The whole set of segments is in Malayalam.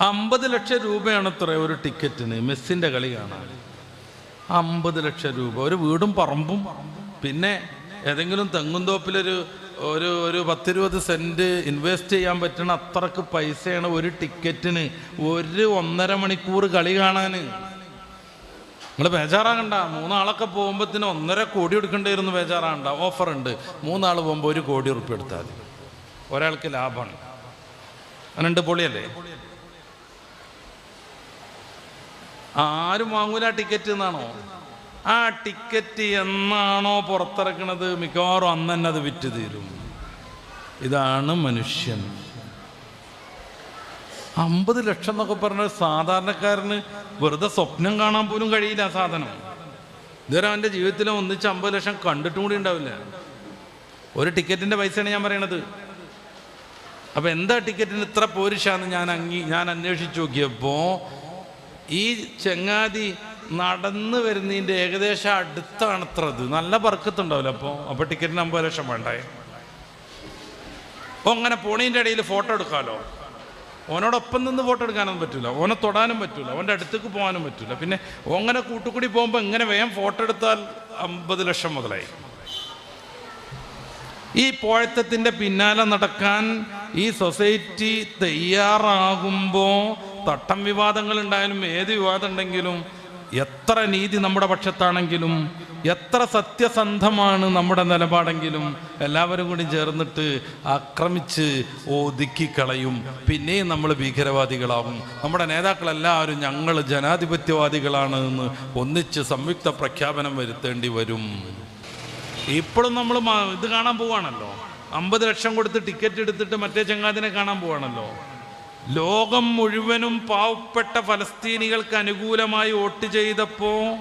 അമ്പത് ലക്ഷം രൂപയാണ് അത്ര ഒരു ടിക്കറ്റിന്. മെസ്സിന്റെ കളി കാണാൻ. അമ്പത് ലക്ഷം രൂപ. ഒരു വീടും പറമ്പും. പിന്നെ ഏതെങ്കിലും തെങ്ങുംതോപ്പിലൊരു ഒരു ഒരു പത്തിരുപത് സെന്റ് ഇൻവെസ്റ്റ് ചെയ്യാൻ പറ്റണ അത്രയ്ക്ക് പൈസയാണ് ഒരു ടിക്കറ്റിന് ഒരു ഒന്നര മണിക്കൂർ കളി കാണാൻ നിങ്ങൾ ബേജാറാകണ്ട മൂന്നാളൊക്കെ പോകുമ്പോഴത്തിന് ഒന്നര കോടി എടുക്കേണ്ടിയിരുന്നു ബേജാറാകണ്ട ഓഫർ ഉണ്ട് മൂന്നാൾ പോകുമ്പോൾ ഒരു കോടി ഉറുപ്പ് ഒരാൾക്ക് ലാഭമാണ്. രണ്ട് പൊളിയല്ലേ? ആരും വാങ്ങൂല ടിക്കറ്റ് എന്നാണോ? ആ ടിക്കറ്റ് എന്നാണോ പുറത്തിറക്കണത്? മിക്കവാറും അന്ന് തന്നെ അത് വിറ്റ് തീരും. ഇതാണ് മനുഷ്യൻ. അമ്പത് ലക്ഷം എന്നൊക്കെ പറഞ്ഞ സാധാരണക്കാരന് വെറുതെ സ്വപ്നം കാണാൻ പോലും കഴിയില്ല ആ സാധനം. ഇതുവരെ അവന്റെ ജീവിതത്തിൽ ഒന്നിച്ച് അമ്പത് ലക്ഷം കണ്ടിട്ടും കൂടി ഉണ്ടാവില്ല. ഒരു ടിക്കറ്റിന്റെ പൈസയാണ് ഞാൻ പറയണത്. അപ്പം എന്താ ടിക്കറ്റിന് ഇത്ര പോരിഷാന്ന് ഞാൻ അങ്ങി ഞാൻ അന്വേഷിച്ച് നോക്കിയപ്പോൾ ഈ ചങ്ങാതി നടന്നു വരുന്നതിന്റെ ഏകദേശം അടുത്താണ് അത്ര ഇത്. നല്ല പറക്കത്തുണ്ടാവില്ല അപ്പോൾ അപ്പോൾ ടിക്കറ്റിന് അമ്പത് ലക്ഷം വേണ്ടേ അപ്പോൾ അങ്ങനെ പോണീന്റെ ഇടയിൽ ഫോട്ടോ എടുക്കാമല്ലോ ഓനോടൊപ്പം നിന്ന് ഫോട്ടോ എടുക്കാനൊന്നും പറ്റില്ല ഓനെ തൊടാനും പറ്റില്ല ഓന്റെ അടുത്തേക്ക് പോകാനും പറ്റില്ല പിന്നെ ഓങ്ങനെ കൂട്ടുകൂടി പോകുമ്പോൾ ഇങ്ങനെ വേഗം ഫോട്ടോ എടുത്താൽ അമ്പത് ലക്ഷം മുതലായി. ഈ പോഴത്തത്തിന്റെ പിന്നാലെ നടക്കാൻ ഈ സൊസൈറ്റി തയ്യാറാകുമ്പോൾ തട്ടം വിവാദങ്ങൾ ഉണ്ടായാലും ഏത് വിവാദം ഉണ്ടെങ്കിലും എത്ര നീതി നമ്മുടെ പക്ഷത്താണെങ്കിലും എത്ര സത്യസന്ധമാണ് നമ്മുടെ നിലപാടെങ്കിലും എല്ലാവരും കൂടി ചേർന്നിട്ട് ആക്രമിച്ച് ഒതുക്കിക്കളയും. പിന്നെയും നമ്മൾ ഭീകരവാദികളാവും. നമ്മുടെ നേതാക്കളെല്ലാവരും ഞങ്ങൾ ജനാധിപത്യവാദികളാണ് എന്ന് ഒന്നിച്ച് സംയുക്ത പ്രഖ്യാപനം വരുത്തേണ്ടി വരും. ഇപ്പോഴും നമ്മൾ ഇത് കാണാൻ പോവാണല്ലോ. അമ്പത് ലക്ഷം കൊടുത്ത് ടിക്കറ്റ് എടുത്തിട്ട് മറ്റേ ചങ്ങാതിനെ കാണാൻ പോവാണല്ലോ. ലോകം മുഴുവനും പാവപ്പെട്ട ഫലസ്തീനികൾക്ക് അനുകൂലമായി വോട്ട് ചെയ്തപ്പോ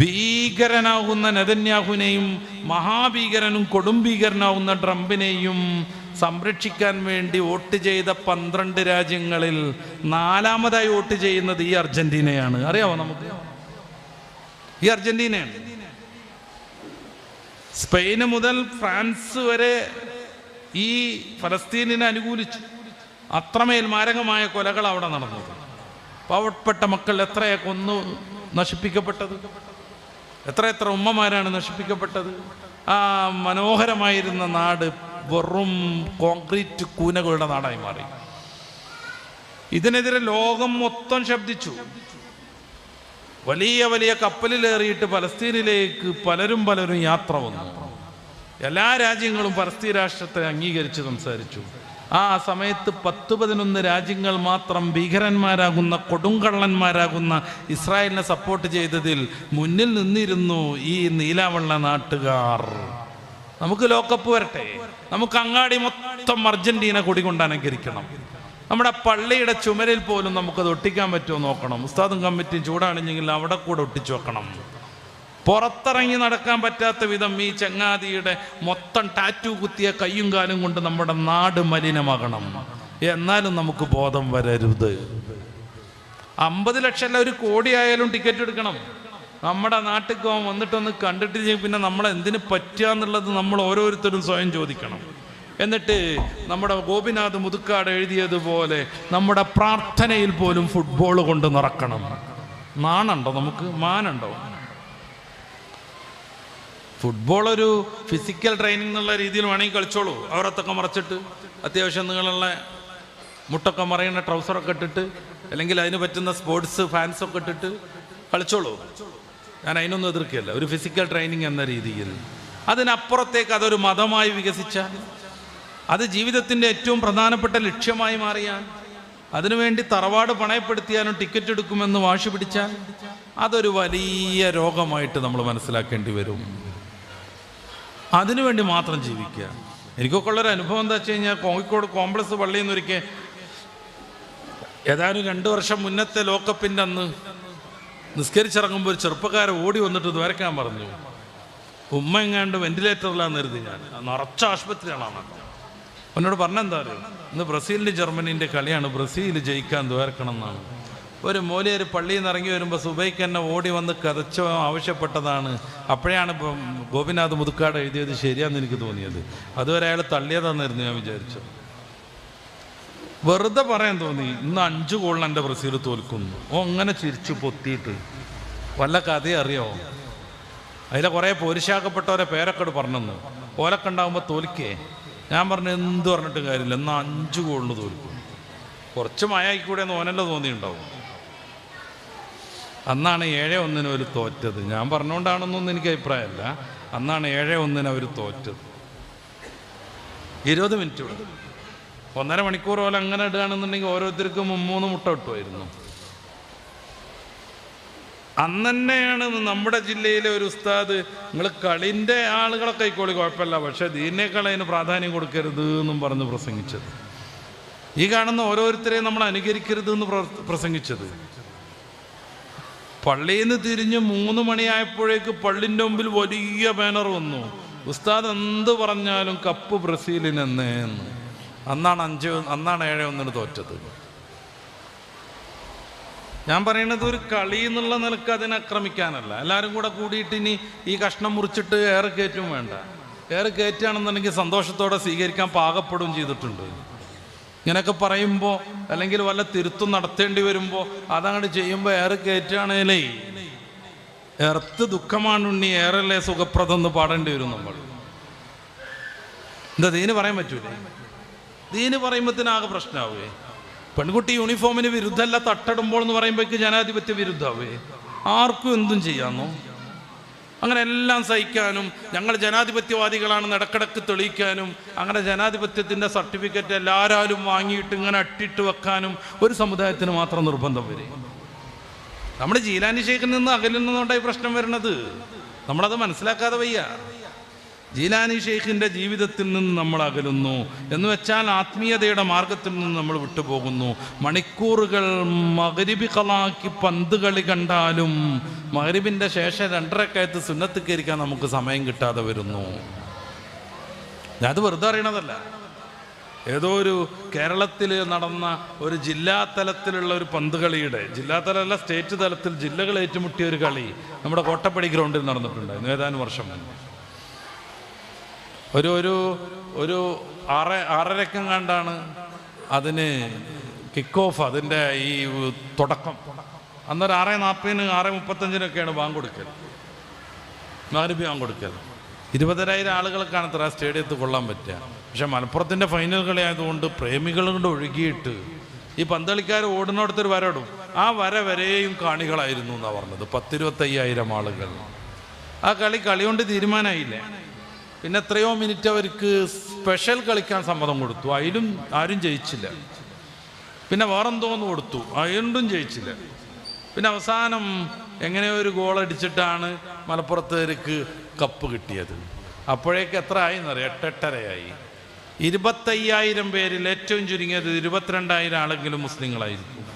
ഭീകരനാകുന്ന നെതന്യാഹുവിനെയും മഹാഭീകരനും കൊടുംഭീകരനാകുന്ന ട്രംപിനെയും സംരക്ഷിക്കാൻ വേണ്ടി വോട്ട് ചെയ്ത പന്ത്രണ്ട് രാജ്യങ്ങളിൽ നാലാമതായി വോട്ട് ചെയ്യുന്നത് ഈ അർജന്റീനയാണ്. അറിയാമോ നമുക്ക്? ഈ അർജന്റീനയാണ്. സ്പെയിന് മുതൽ ഫ്രാൻസ് വരെ ഈ ഫലസ്തീനിനെ അനുകൂലിച്ചു. അത്രമേൽ മാരകമായ കൊലകൾ അവിടെ നടന്നത്. പാവപ്പെട്ട മക്കൾ എത്രയെ കൊന്നു നശിപ്പിക്കപ്പെട്ടത്? എത്ര എത്ര ഉമ്മമാരാണ് നശിപ്പിക്കപ്പെട്ടത്? ആ മനോഹരമായിരുന്ന നാട് വെറും കോൺക്രീറ്റ് കൂനകളുടെ നാടായി മാറി. ഇതിനെതിരെ ലോകം മൊത്തം ശബ്ദിച്ചു. വലിയ വലിയ കപ്പലിലേറിയിട്ട് പലസ്തീനിലേക്ക് പലരും പലരും യാത്ര വന്നു. എല്ലാ രാജ്യങ്ങളും പലസ്തീൻ രാഷ്ട്രത്തെ അംഗീകരിച്ച് സംസാരിച്ചു. ആ സമയത്ത് പത്ത് പതിനൊന്ന് രാജ്യങ്ങൾ മാത്രം ഭീകരന്മാരാകുന്ന കൊടുങ്കള്ളന്മാരാകുന്ന ഇസ്രായേലിനെ സപ്പോർട്ട് ചെയ്തതിൽ മുന്നിൽ നിന്നിരുന്നു ഈ നീലാവള്ള നാട്ടുകാർ. നമുക്ക് ലോക്കപ്പ് വരട്ടെ. നമുക്ക് അങ്ങാടി മൊത്തം അർജന്റീന കൊടി കൊണ്ട് അനുകരിക്കണം നമ്മുടെ പള്ളിയുടെ ചുമരിൽ പോലും നമുക്കത് ഒട്ടിക്കാൻ പറ്റുമോ നോക്കണം. ഉസ്താദും കമ്മിറ്റിയും ചൂടാണെങ്കിൽ അവിടെ കൂടെ ഒട്ടിച്ചു വെക്കണം. പുറത്തിറങ്ങി നടക്കാൻ പറ്റാത്ത വിധം ഈ ചങ്ങാതിയുടെ മൊത്തം ടാറ്റു കുത്തിയ കയ്യും കാലും കൊണ്ട് നമ്മുടെ നാട് മലിനമാകണം. എന്നാലും നമുക്ക് ബോധം വരരുത്. അമ്പത് ലക്ഷം അല്ല ഒരു കോടി ആയാലും ടിക്കറ്റ് എടുക്കണം. നമ്മുടെ നാട്ടിൽ പോകാൻ വന്നിട്ടൊന്ന് കണ്ടിട്ട് പിന്നെ നമ്മൾ എന്തിനു പറ്റുക എന്നുള്ളത് നമ്മൾ ഓരോരുത്തരും സ്വയം ചോദിക്കണം. എന്നിട്ട് നമ്മുടെ ഗോപിനാഥ് മുതുക്കാട് എഴുതിയതുപോലെ നമ്മുടെ പ്രാർത്ഥനയിൽ പോലും ഫുട്ബോൾ കൊണ്ട് നിറക്കണം നാണുണ്ടോ നമുക്ക്? മാനുണ്ടോ? ഫുട്ബോൾ ഒരു ഫിസിക്കൽ ട്രെയിനിങ് എന്നുള്ള രീതിയിൽ വേണമെങ്കിൽ കളിച്ചോളൂ. അവരത്തൊക്കെ മറച്ചിട്ട് അത്യാവശ്യം നിങ്ങളുള്ള മുട്ടൊക്കെ മറയുന്ന ട്രൗസറൊക്കെ ഇട്ടിട്ട് അല്ലെങ്കിൽ അതിന് പറ്റുന്ന സ്പോർട്സ് ഫാൻസൊക്കെ ഇട്ടിട്ട് കളിച്ചോളൂ. ഞാൻ അതിനൊന്നും എതിർക്കില്ല ഒരു ഫിസിക്കൽ ട്രെയിനിങ് എന്ന രീതിയിൽ. അതിനപ്പുറത്തേക്ക് അതൊരു മതമായി വികസിച്ചാൽ അത് ജീവിതത്തിന്റെ ഏറ്റവും പ്രധാനപ്പെട്ട ലക്ഷ്യമായി മാറിയാൽ അതിനുവേണ്ടി തറവാട് പണയപ്പെടുത്തിയാലും ടിക്കറ്റ് എടുക്കുമെന്ന് വാശി പിടിച്ചാൽ അതൊരു വലിയ രോഗമായിട്ട് നമ്മൾ മനസ്സിലാക്കേണ്ടി വരും. അതിനുവേണ്ടി മാത്രം ജീവിക്കുക. എനിക്കൊക്കെ ഉള്ളൊരു അനുഭവം എന്താ വെച്ച് കഴിഞ്ഞാൽ കോഴിക്കോട് കോംപ്ലക്സ് പള്ളിയിൽ നിന്നൊരിക്കൽ ഏതാനും രണ്ട് വർഷം മുന്നത്തെ ലോക്കപ്പിന്റെ അന്ന് നിസ്കരിച്ചിറങ്ങുമ്പോൾ ഒരു ചെറുപ്പക്കാരെ ഓടി വന്നിട്ട് ദ്വാരക്കാൻ പറഞ്ഞു ഉമ്മ എങ്ങാണ്ട് വെന്റിലേറ്ററിലാന്ന് കരുതി ഞാൻ. നിറച്ച ആശുപത്രികളാണ് എന്നോട് പറഞ്ഞെന്താ അറിയാം? ഇന്ന് ബ്രസീലിന്റെ ജർമ്മനീന്റെ കളിയാണ് ബ്രസീൽ ജയിക്കാൻ ദ്വാരക്കണം എന്നാണ് ഒരു മൂലയൊരു പള്ളിയിൽ നിന്ന് ഇറങ്ങി വരുമ്പോൾ സുബൈക്ക് എന്നെ ഓടി വന്ന് കതച്ചോ ആവശ്യപ്പെട്ടതാണ്. അപ്പോഴാണ് ഗോപിനാഥ് മുതുക്കാട് എഴുതിയത് ശരിയാന്ന് എനിക്ക് തോന്നിയത്. അതുവരെ അയാൾ തള്ളിയതാണെന്നായിരുന്നു ഞാൻ വിചാരിച്ചത്. വെറുതെ പറയാൻ തോന്നി ഇന്ന് അഞ്ച് ഗോളിന് എന്റെ ബ്രസീൽ തോൽക്കുന്നു. ഓ അങ്ങനെ ചിരിച്ചു പൊത്തിയിട്ട്. വല്ല കഥ അറിയോ? അതിലെ കുറേ പോരിശാക്കപ്പെട്ടവരെ പേരൊക്കെ പറഞ്ഞെന്ന്. ഓലൊക്കെ ഉണ്ടാകുമ്പോൾ തോൽക്കേ. ഞാൻ പറഞ്ഞു എന്ത് പറഞ്ഞിട്ട് കാര്യമില്ല. എന്നാൽ അഞ്ച് ഗോളിന് തോൽക്കും കുറച്ച് മയായിക്കൂടെ എന്ന് ഓനല്ല തോന്നിയിട്ടുണ്ടാവും. അന്നാണ് ഏഴ് ഒന്നിന് അവർ തോറ്റത്. ഞാൻ പറഞ്ഞുകൊണ്ടാണെന്നൊന്നും എനിക്ക് അഭിപ്രായമല്ല. അന്നാണ് ഏഴ് ഒന്നിന് അവർ തോറ്റത്. ഇരുപത് മിനിറ്റ് ഇവിടെ. ഒന്നര മണിക്കൂർ പോലെ അങ്ങനെ ഇടുകയാണെന്നുണ്ടെങ്കിൽ ഓരോരുത്തർക്കും മൂന്ന് മുട്ട കിട്ടുമായിരുന്നു അന്ന് തന്നെയാണ് നമ്മുടെ ജില്ലയിലെ ഒരു ഉസ്താദ് നിങ്ങൾ കളിന്റെ ആളുകളൊക്കെ ആയിക്കോളി കുഴപ്പമില്ല. പക്ഷേ ദീനേക്കാൾ അതിന് പ്രാധാന്യം കൊടുക്കരുത് എന്നും പറഞ്ഞ് പ്രസംഗിച്ചത്. ഈ കാണുന്ന ഓരോരുത്തരെയും നമ്മൾ അനുകരിക്കരുത് എന്ന് പ്ര- പ്രസംഗിച്ചത്. പള്ളിയിൽ നിന്ന് തിരിഞ്ഞ് മൂന്ന് മണിയായപ്പോഴേക്ക് പള്ളിന്റെ മുമ്പിൽ വലിയ ബാനർ വന്നു. ഉസ്താദ് എന്ത് പറഞ്ഞാലും കപ്പ് ബ്രസീലിനെന്ന് അന്നാണ് അഞ്ച് അന്നാണ് ഏഴ് ഒന്നിന് തോറ്റത്. ഞാൻ പറയണത് ഒരു കളി എന്നുള്ള നിലയ്ക്ക് അതിനെ ആക്രമിക്കാനല്ല. എല്ലാവരും കൂടെ കൂടിയിട്ട് ഇനി ഈ കഷ്ണം മുറിച്ചിട്ട് ഏറെ കയറ്റും വേണ്ട. ഏറെ കയറ്റുകയാണെന്നുണ്ടെങ്കിൽ സന്തോഷത്തോടെ സ്വീകരിക്കാൻ പാകപ്പെടുകയും ചെയ്തിട്ടുണ്ട്. ഇങ്ങനെയൊക്കെ പറയുമ്പോൾ അല്ലെങ്കിൽ വല്ല തിരുത്തും നടത്തേണ്ടി വരുമ്പോൾ അതങ്ങോട്ട് ചെയ്യുമ്പോൾ ഏറെ കയറ്റുകയാണേലേ എർത്ത് ദുഃഖമാണ് ഉണ്ണി ഏറെല്ലേ സുഖപ്രദം എന്ന് പാടേണ്ടി വരും നമ്മൾ എന്താ ദീന് പറയാൻ പറ്റൂലേ? ദീന് പറയുമ്പോഴത്തേനാകെ പ്രശ്നമാവേ പെൺകുട്ടി യൂണിഫോമിന് വിരുദ്ധമല്ല തട്ടടുമ്പോൾ എന്ന് പറയുമ്പോഴേക്ക് ജനാധിപത്യ വിരുദ്ധമാവേ. ആർക്കും എന്തും ചെയ്യാന്നോ? അങ്ങനെ എല്ലാം സഹിക്കാനും ഞങ്ങൾ ജനാധിപത്യവാദികളാണ് ഇടക്കിടക്ക് തെളിയിക്കാനും അങ്ങനെ ജനാധിപത്യത്തിന്റെ സർട്ടിഫിക്കറ്റ് എല്ലാവരും വാങ്ങിയിട്ട് ഇങ്ങനെ അട്ടിട്ട് വെക്കാനും ഒരു സമുദായത്തിന് മാത്രം നിർബന്ധം വരും. നമ്മുടെ ജീലാനി നിന്ന് അകലിൽ നിന്നുകൊണ്ടായി പ്രശ്നം വരുന്നത്. നമ്മളത് മനസ്സിലാക്കാതെ വയ്യ. ജീലാനി ഷെയ്ഖിന്റെ ജീവിതത്തിൽ നിന്ന് നമ്മൾ അകലുന്നു എന്ന് വെച്ചാൽ ആത്മീയതയുടെ മാർഗത്തിൽ നിന്ന് നമ്മൾ വിട്ടുപോകുന്നു. മണിക്കൂറുകൾ മകരിബി കളാക്കി പന്ത് കളി കണ്ടാലും മകരിബിന്റെ ശേഷം രണ്ടരക്കയത്ത് സുന്നത്ത് കയറിക്കാൻ നമുക്ക് സമയം കിട്ടാതെ വരുന്നു. ഞാനത് വെറുതെ അറിയണതല്ല. ഏതോ ഒരു കേരളത്തിൽ നടന്ന ഒരു ജില്ലാ തലത്തിലുള്ള ഒരു പന്ത് കളിയുടെ ജില്ലാ തലമല്ല സ്റ്റേറ്റ് തലത്തിൽ ജില്ലകൾ ഏറ്റുമുട്ടിയ ഒരു കളി നമ്മുടെ കോട്ടപ്പടി ഗ്രൗണ്ടിൽ നടന്നിട്ടുണ്ടായിരുന്നു ഏതാനും വർഷം മുന്നേ ഒരു ഒരു ഒരു അറ ആറരക്കം കണ്ടാണ് അതിന് കിക്ക് ഓഫ് അതിന്റെ ഈ തുടക്കം. അന്നൊരു ആറ് നാൽപ്പതിന് ആറ് മുപ്പത്തഞ്ചിനൊക്കെയാണ് ബാങ്ക് കൊടുക്കൽ മാരിബി ബാങ്ക് കൊടുക്കൽ ഇരുപതിനായിരം ആളുകൾക്കാണ് ഇത്ര സ്റ്റേഡിയത്തിൽ കൊള്ളാൻ പറ്റുക. പക്ഷെ മലപ്പുറത്തിന്റെ ഫൈനൽ കളി ആയതുകൊണ്ട് കൊണ്ട് ഒഴുകിയിട്ട് ഈ പന്തളിക്കാർ ഓടുന്നിടത്തൊരു വരടും ആ വര വരെയും കാണികളായിരുന്നു എന്നാണ് പറഞ്ഞത്. പത്തിരുപത്തയ്യായിരം ആളുകൾ. ആ കളി കളി കൊണ്ട് തീരുമാനമായില്ലേ? പിന്നെ എത്രയോ മിനിറ്റ് അവർക്ക് സ്പെഷ്യൽ കളിക്കാൻ സമ്മതം കൊടുത്തു. അതിലും ആരും ജയിച്ചില്ല. പിന്നെ വേറെന്തോന്ന് കൊടുത്തു. അതുകൊണ്ടും ജയിച്ചില്ല. പിന്നെ അവസാനം എങ്ങനെയോ ഒരു ഗോൾ അടിച്ചിട്ടാണ് മലപ്പുറത്തേക്ക് കപ്പ് കിട്ടിയത്? അപ്പോഴേക്ക് എത്ര ആയി എന്നറിയാം എട്ടെട്ടരയായി. ഇരുപത്തയ്യായിരം പേരിൽ ഏറ്റവും ചുരുങ്ങിയത് ഇരുപത്തിരണ്ടായിരം ആളെങ്കിലും മുസ്ലിങ്ങളായിരിക്കും.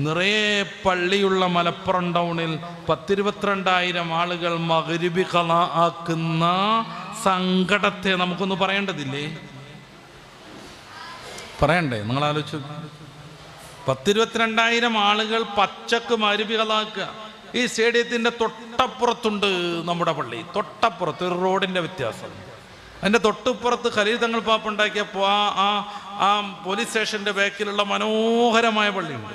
നിറയെ പള്ളിയുള്ള മലപ്പുറം ടൗണിൽ പത്തിരുപത്തിരണ്ടായിരം ആളുകൾ മകരിബി കള ആക്കുന്ന സങ്കടത്തെ നമുക്കൊന്ന് പറയേണ്ടതില്ലേ? പറയണ്ടേ നിങ്ങൾ ആലോചിച്ചു പത്തിരുപത്തിരണ്ടായിരം ആളുകൾ പച്ചക്ക് മരുവികളാക്കുക. ഈ സ്റ്റേഡിയത്തിന്റെ തൊട്ടപ്പുറത്തുണ്ട് നമ്മുടെ പള്ളി. തൊട്ടപ്പുറത്ത് ഒരു റോഡിന്റെ വ്യത്യാസം. അതിന്റെ തൊട്ടുപ്പുറത്ത് ഖലീൽ തങ്ങൾ പാപ്പ ഉണ്ടാക്കിയപ്പോൾ ആ ആ ആ പോലീസ് സ്റ്റേഷന്റെ ബാക്കിലുള്ള മനോഹരമായ പള്ളിയുണ്ട്.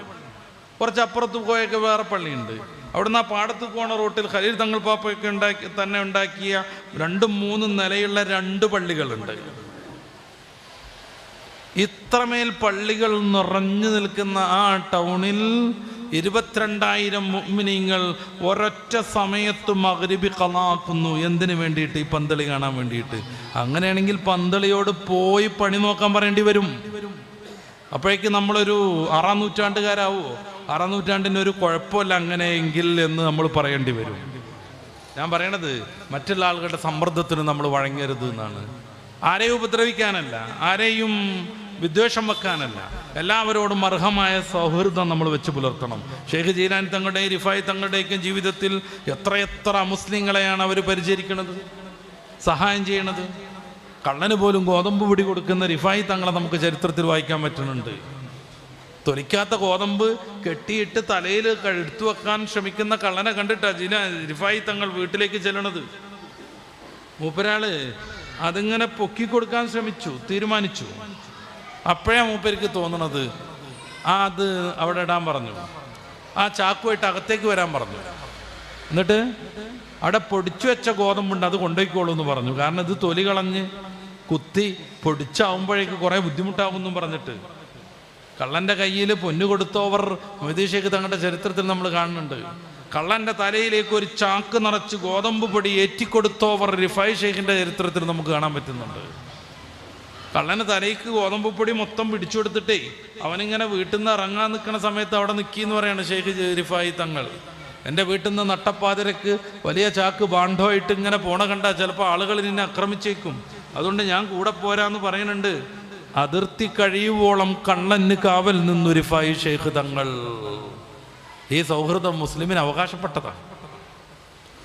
കുറച്ച് അപ്പുറത്ത് പോയൊക്കെ വേറെ പള്ളിയുണ്ട്. അവിടുന്ന് ആ പാടത്ത് പോണ റോട്ടിൽ ഖലീൽ തങ്ങൾ പാപ്പയൊക്കെ ഉണ്ടാക്കി തന്നെ ഉണ്ടാക്കിയ രണ്ടും മൂന്നും നിലയുള്ള രണ്ട് പള്ളികളുണ്ട്. ഇത്രമേൽ പള്ളികൾ നിറഞ്ഞു നിൽക്കുന്ന ആ ടൗണിൽ ഇരുപത്തിരണ്ടായിരം മുഅ്മിനീങ്ങൾ ഒരൊറ്റ സമയത്ത് മകരുബി കലാക്കുന്നു എന്തിനു വേണ്ടിയിട്ട്? ഈ പന്തളി കാണാൻ വേണ്ടിയിട്ട്. അങ്ങനെയാണെങ്കിൽ പന്തളിയോട് പോയി പണി നോക്കാൻ പറയേണ്ടി വരും. അപ്പോഴേക്ക് നമ്മളൊരു ആറാം നൂറ്റാണ്ടുകാരാവോ? ആറാം നൂറ്റാണ്ടിന്റെ ഒരു കുഴപ്പമില്ല അങ്ങനെയെങ്കിൽ എന്ന് നമ്മൾ പറയേണ്ടി വരും. ഞാൻ പറയണത് മറ്റുള്ള ആളുകളുടെ സമ്മർദ്ദത്തിന് നമ്മൾ വഴങ്ങരുത് എന്നാണ്. ആരെയും ഉപദ്രവിക്കാനല്ല ആരെയും വിദ്വേഷം വെക്കാനല്ല എല്ലാവരോടും അർഹമായ സൗഹൃദം നമ്മൾ വെച്ച് പുലർത്തണം. ഷെയ്ഖ് ജീലാൻ തങ്ങളുടെയും റിഫായി തങ്ങളുടെയൊക്കെ ജീവിതത്തിൽ എത്രയെത്ര മുസ്ലിങ്ങളെയാണ് അവർ പരിചരിക്കുന്നത് സഹായം ചെയ്യണത്. കള്ളന് പോലും ഗോതമ്പ് പിടി കൊടുക്കുന്ന റിഫായി തങ്ങളെ നമുക്ക് ചരിത്രത്തിൽ വായിക്കാൻ പറ്റുന്നുണ്ട്. തൊലിക്കാത്ത ഗോതമ്പ് കെട്ടിയിട്ട് തലയിൽ എടുത്തു വെക്കാൻ ശ്രമിക്കുന്ന കള്ളനെ കണ്ടിട്ടാ ജിന റിഫായി തങ്ങൾ വീട്ടിലേക്ക് ചെല്ലണത്. മൂപ്പരാൾ അതിങ്ങനെ പൊക്കി കൊടുക്കാൻ ശ്രമിച്ചു തീരുമാനിച്ചു. അപ്പോഴാ മൂപ്പർക്ക് തോന്നണത്. ആ അത് അവിടെ ഇടാൻ പറഞ്ഞു. ആ ചാക്കുമായിട്ട് അകത്തേക്ക് വരാൻ പറഞ്ഞു. എന്നിട്ട് അവിടെ പൊടിച്ചു വെച്ച ഗോതമ്പുണ്ട് അത് കൊണ്ടുപോയിക്കോളൂ എന്ന് പറഞ്ഞു. കാരണം ഇത് തൊലി കളഞ്ഞ് കുത്തി പൊടിച്ചാവുമ്പോഴേക്ക് കുറേ ബുദ്ധിമുട്ടാകുമെന്നും പറഞ്ഞിട്ട്. കള്ളന്റെ കയ്യിൽ പൊന്നു കൊടുത്തോവർ മൊയ്തീഷേക്ക് തങ്ങളുടെ ചരിത്രത്തിൽ നമ്മൾ കാണുന്നുണ്ട്. കള്ളന്റെ തലയിലേക്ക് ഒരു ചാക്ക് നിറച്ച് ഗോതമ്പ് പൊടി ഏറ്റിക്കൊടുത്തോവർ റിഫായ് ഷെയ്ഖിന്റെ ചരിത്രത്തിൽ നമുക്ക് കാണാൻ പറ്റുന്നുണ്ട്. കള്ളന് തലയ്ക്ക് ഗോതമ്പ് പൊടി മൊത്തം പിടിച്ചു കൊടുത്തിട്ടേ അവനിങ്ങനെ വീട്ടിൽ നിന്ന് ഇറങ്ങാൻ നിൽക്കുന്ന സമയത്ത് അവിടെ നിൽക്കി എന്ന് പറയാണ് ഷെയ്ഖ് റിഫായി തങ്ങൾ. എന്റെ വീട്ടിൽ നിന്ന് നട്ടപ്പാതിരക്ക് വലിയ ചാക്ക് ബാണ്ഡമായിട്ട് ഇങ്ങനെ പോണ കണ്ടാൽ ചിലപ്പോൾ ആളുകൾ നിന്നെ ആക്രമിച്ചേക്കും. അതുകൊണ്ട് ഞാൻ കൂടെ പോരാന്ന് പറയുന്നുണ്ട്. അതിർത്തി കഴിയുവോളം കണ്ണന് കാവൽ നിന്നൊരു ഫായി ഷെയ്ഖ് തങ്ങൾ. ഈ സൗഹൃദം മുസ്ലിമിന് അവകാശപ്പെട്ടതാണ്.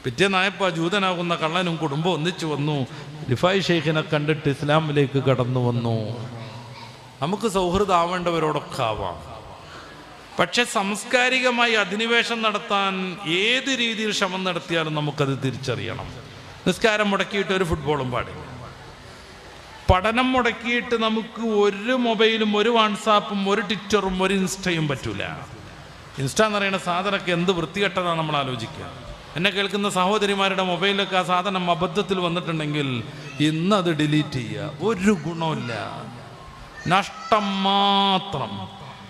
പിറ്റേന്നായപ്പോൾ ജൂതനാകുന്ന കള്ളനും കുടുംബം ഒന്നിച്ചു വന്നു. റിഫായ് ഷെയ്ഖിനെ കണ്ടിട്ട് ഇസ്ലാമിലേക്ക് കടന്നു വന്നു. നമുക്ക് സൗഹൃദമാവേണ്ടവരോടൊക്കെ ആവാം. പക്ഷെ സാംസ്കാരികമായി അധിനിവേശം നടത്താൻ ഏത് രീതിയിൽ ശ്രമം നടത്തിയാലും നമുക്കത് തിരിച്ചറിയണം. നിസ്കാരം മുടക്കിയിട്ട് ഒരു ഫുട്ബോളും പാടില്ല. പഠനം മുടക്കിയിട്ട് നമുക്ക് ഒരു മൊബൈലും ഒരു വാട്സാപ്പും ഒരു ട്വിറ്ററും ഒരു ഇൻസ്റ്റയും പറ്റൂല. ഇൻസ്റ്റ എന്ന് പറയുന്ന സാധനമൊക്കെ എന്ത് വൃത്തികെട്ടതാണ് നമ്മൾ ആലോചിക്കുക. എന്നെ കേൾക്കുന്ന സഹോദരിമാരുടെ മൊബൈലൊക്കെ ആ സാധനം അബദ്ധത്തിൽ വന്നിട്ടുണ്ടെങ്കിൽ ഇന്ന് അത് ഡിലീറ്റ് ചെയ്യുക. ഒരു ഗുണമില്ല നഷ്ടം മാത്രം.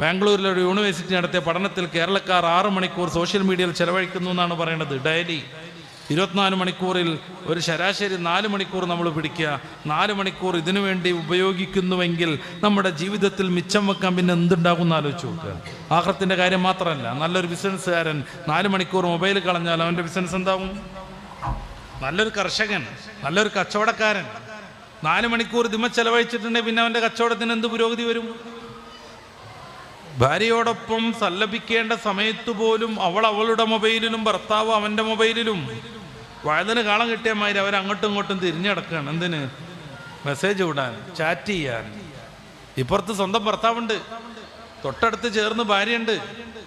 ബാംഗ്ലൂരിലെ ഒരു യൂണിവേഴ്സിറ്റി നടത്തിയ പഠനത്തിൽ കേരളക്കാർ ആറ് മണിക്കൂർ സോഷ്യൽ മീഡിയയിൽ ചെലവഴിക്കുന്നു എന്നാണ് പറയുന്നത് ഡെയിലി. ഇരുപത്തിനാല് മണിക്കൂറിൽ ഒരു ശരാശരി നാല് മണിക്കൂർ നമ്മൾ പിടിക്കുക. നാല് മണിക്കൂർ ഇതിനു വേണ്ടി ഉപയോഗിക്കുന്നുവെങ്കിൽ നമ്മുടെ ജീവിതത്തിൽ മിച്ചം വെക്കാൻ പിന്നെ എന്തുണ്ടാകും എന്ന് ആലോചിച്ച് നോക്കുക. ആഹ്റത്തിന്റെ കാര്യം മാത്രമല്ല നല്ലൊരു ബിസിനസ്സുകാരൻ നാല് മണിക്കൂർ മൊബൈൽ കളഞ്ഞാൽ അവന്റെ ബിസിനസ് എന്താവും? നല്ലൊരു കർഷകൻ നല്ലൊരു കച്ചവടക്കാരൻ. നാല് മണിക്കൂർ ദിമ ചെലവഴിച്ചിട്ടുണ്ടെങ്കിൽ പിന്നെ അവന്റെ കച്ചവടത്തിന് എന്ത് പുരോഗതി വരും? ഭാര്യയോടൊപ്പം സല്ലപിക്കേണ്ട സമയത്ത് പോലും അവൾ അവളുടെ മൊബൈലിലും ഭർത്താവ് അവന്റെ മൊബൈലിലും വഴുതിന് കാളം കിട്ടിയ മാതിരി അവരങ്ങോട്ടും ഇങ്ങോട്ടും തിരിഞ്ഞടക്കുകയാണ് എന്തിന്? മെസ്സേജ് വിടാൻ ചാറ്റ് ചെയ്യാൻ. ഇപ്പുറത്ത് സ്വന്തം ഭർത്താവുണ്ട്. തൊട്ടടുത്ത് ചേർന്ന് ഭാര്യയുണ്ട്.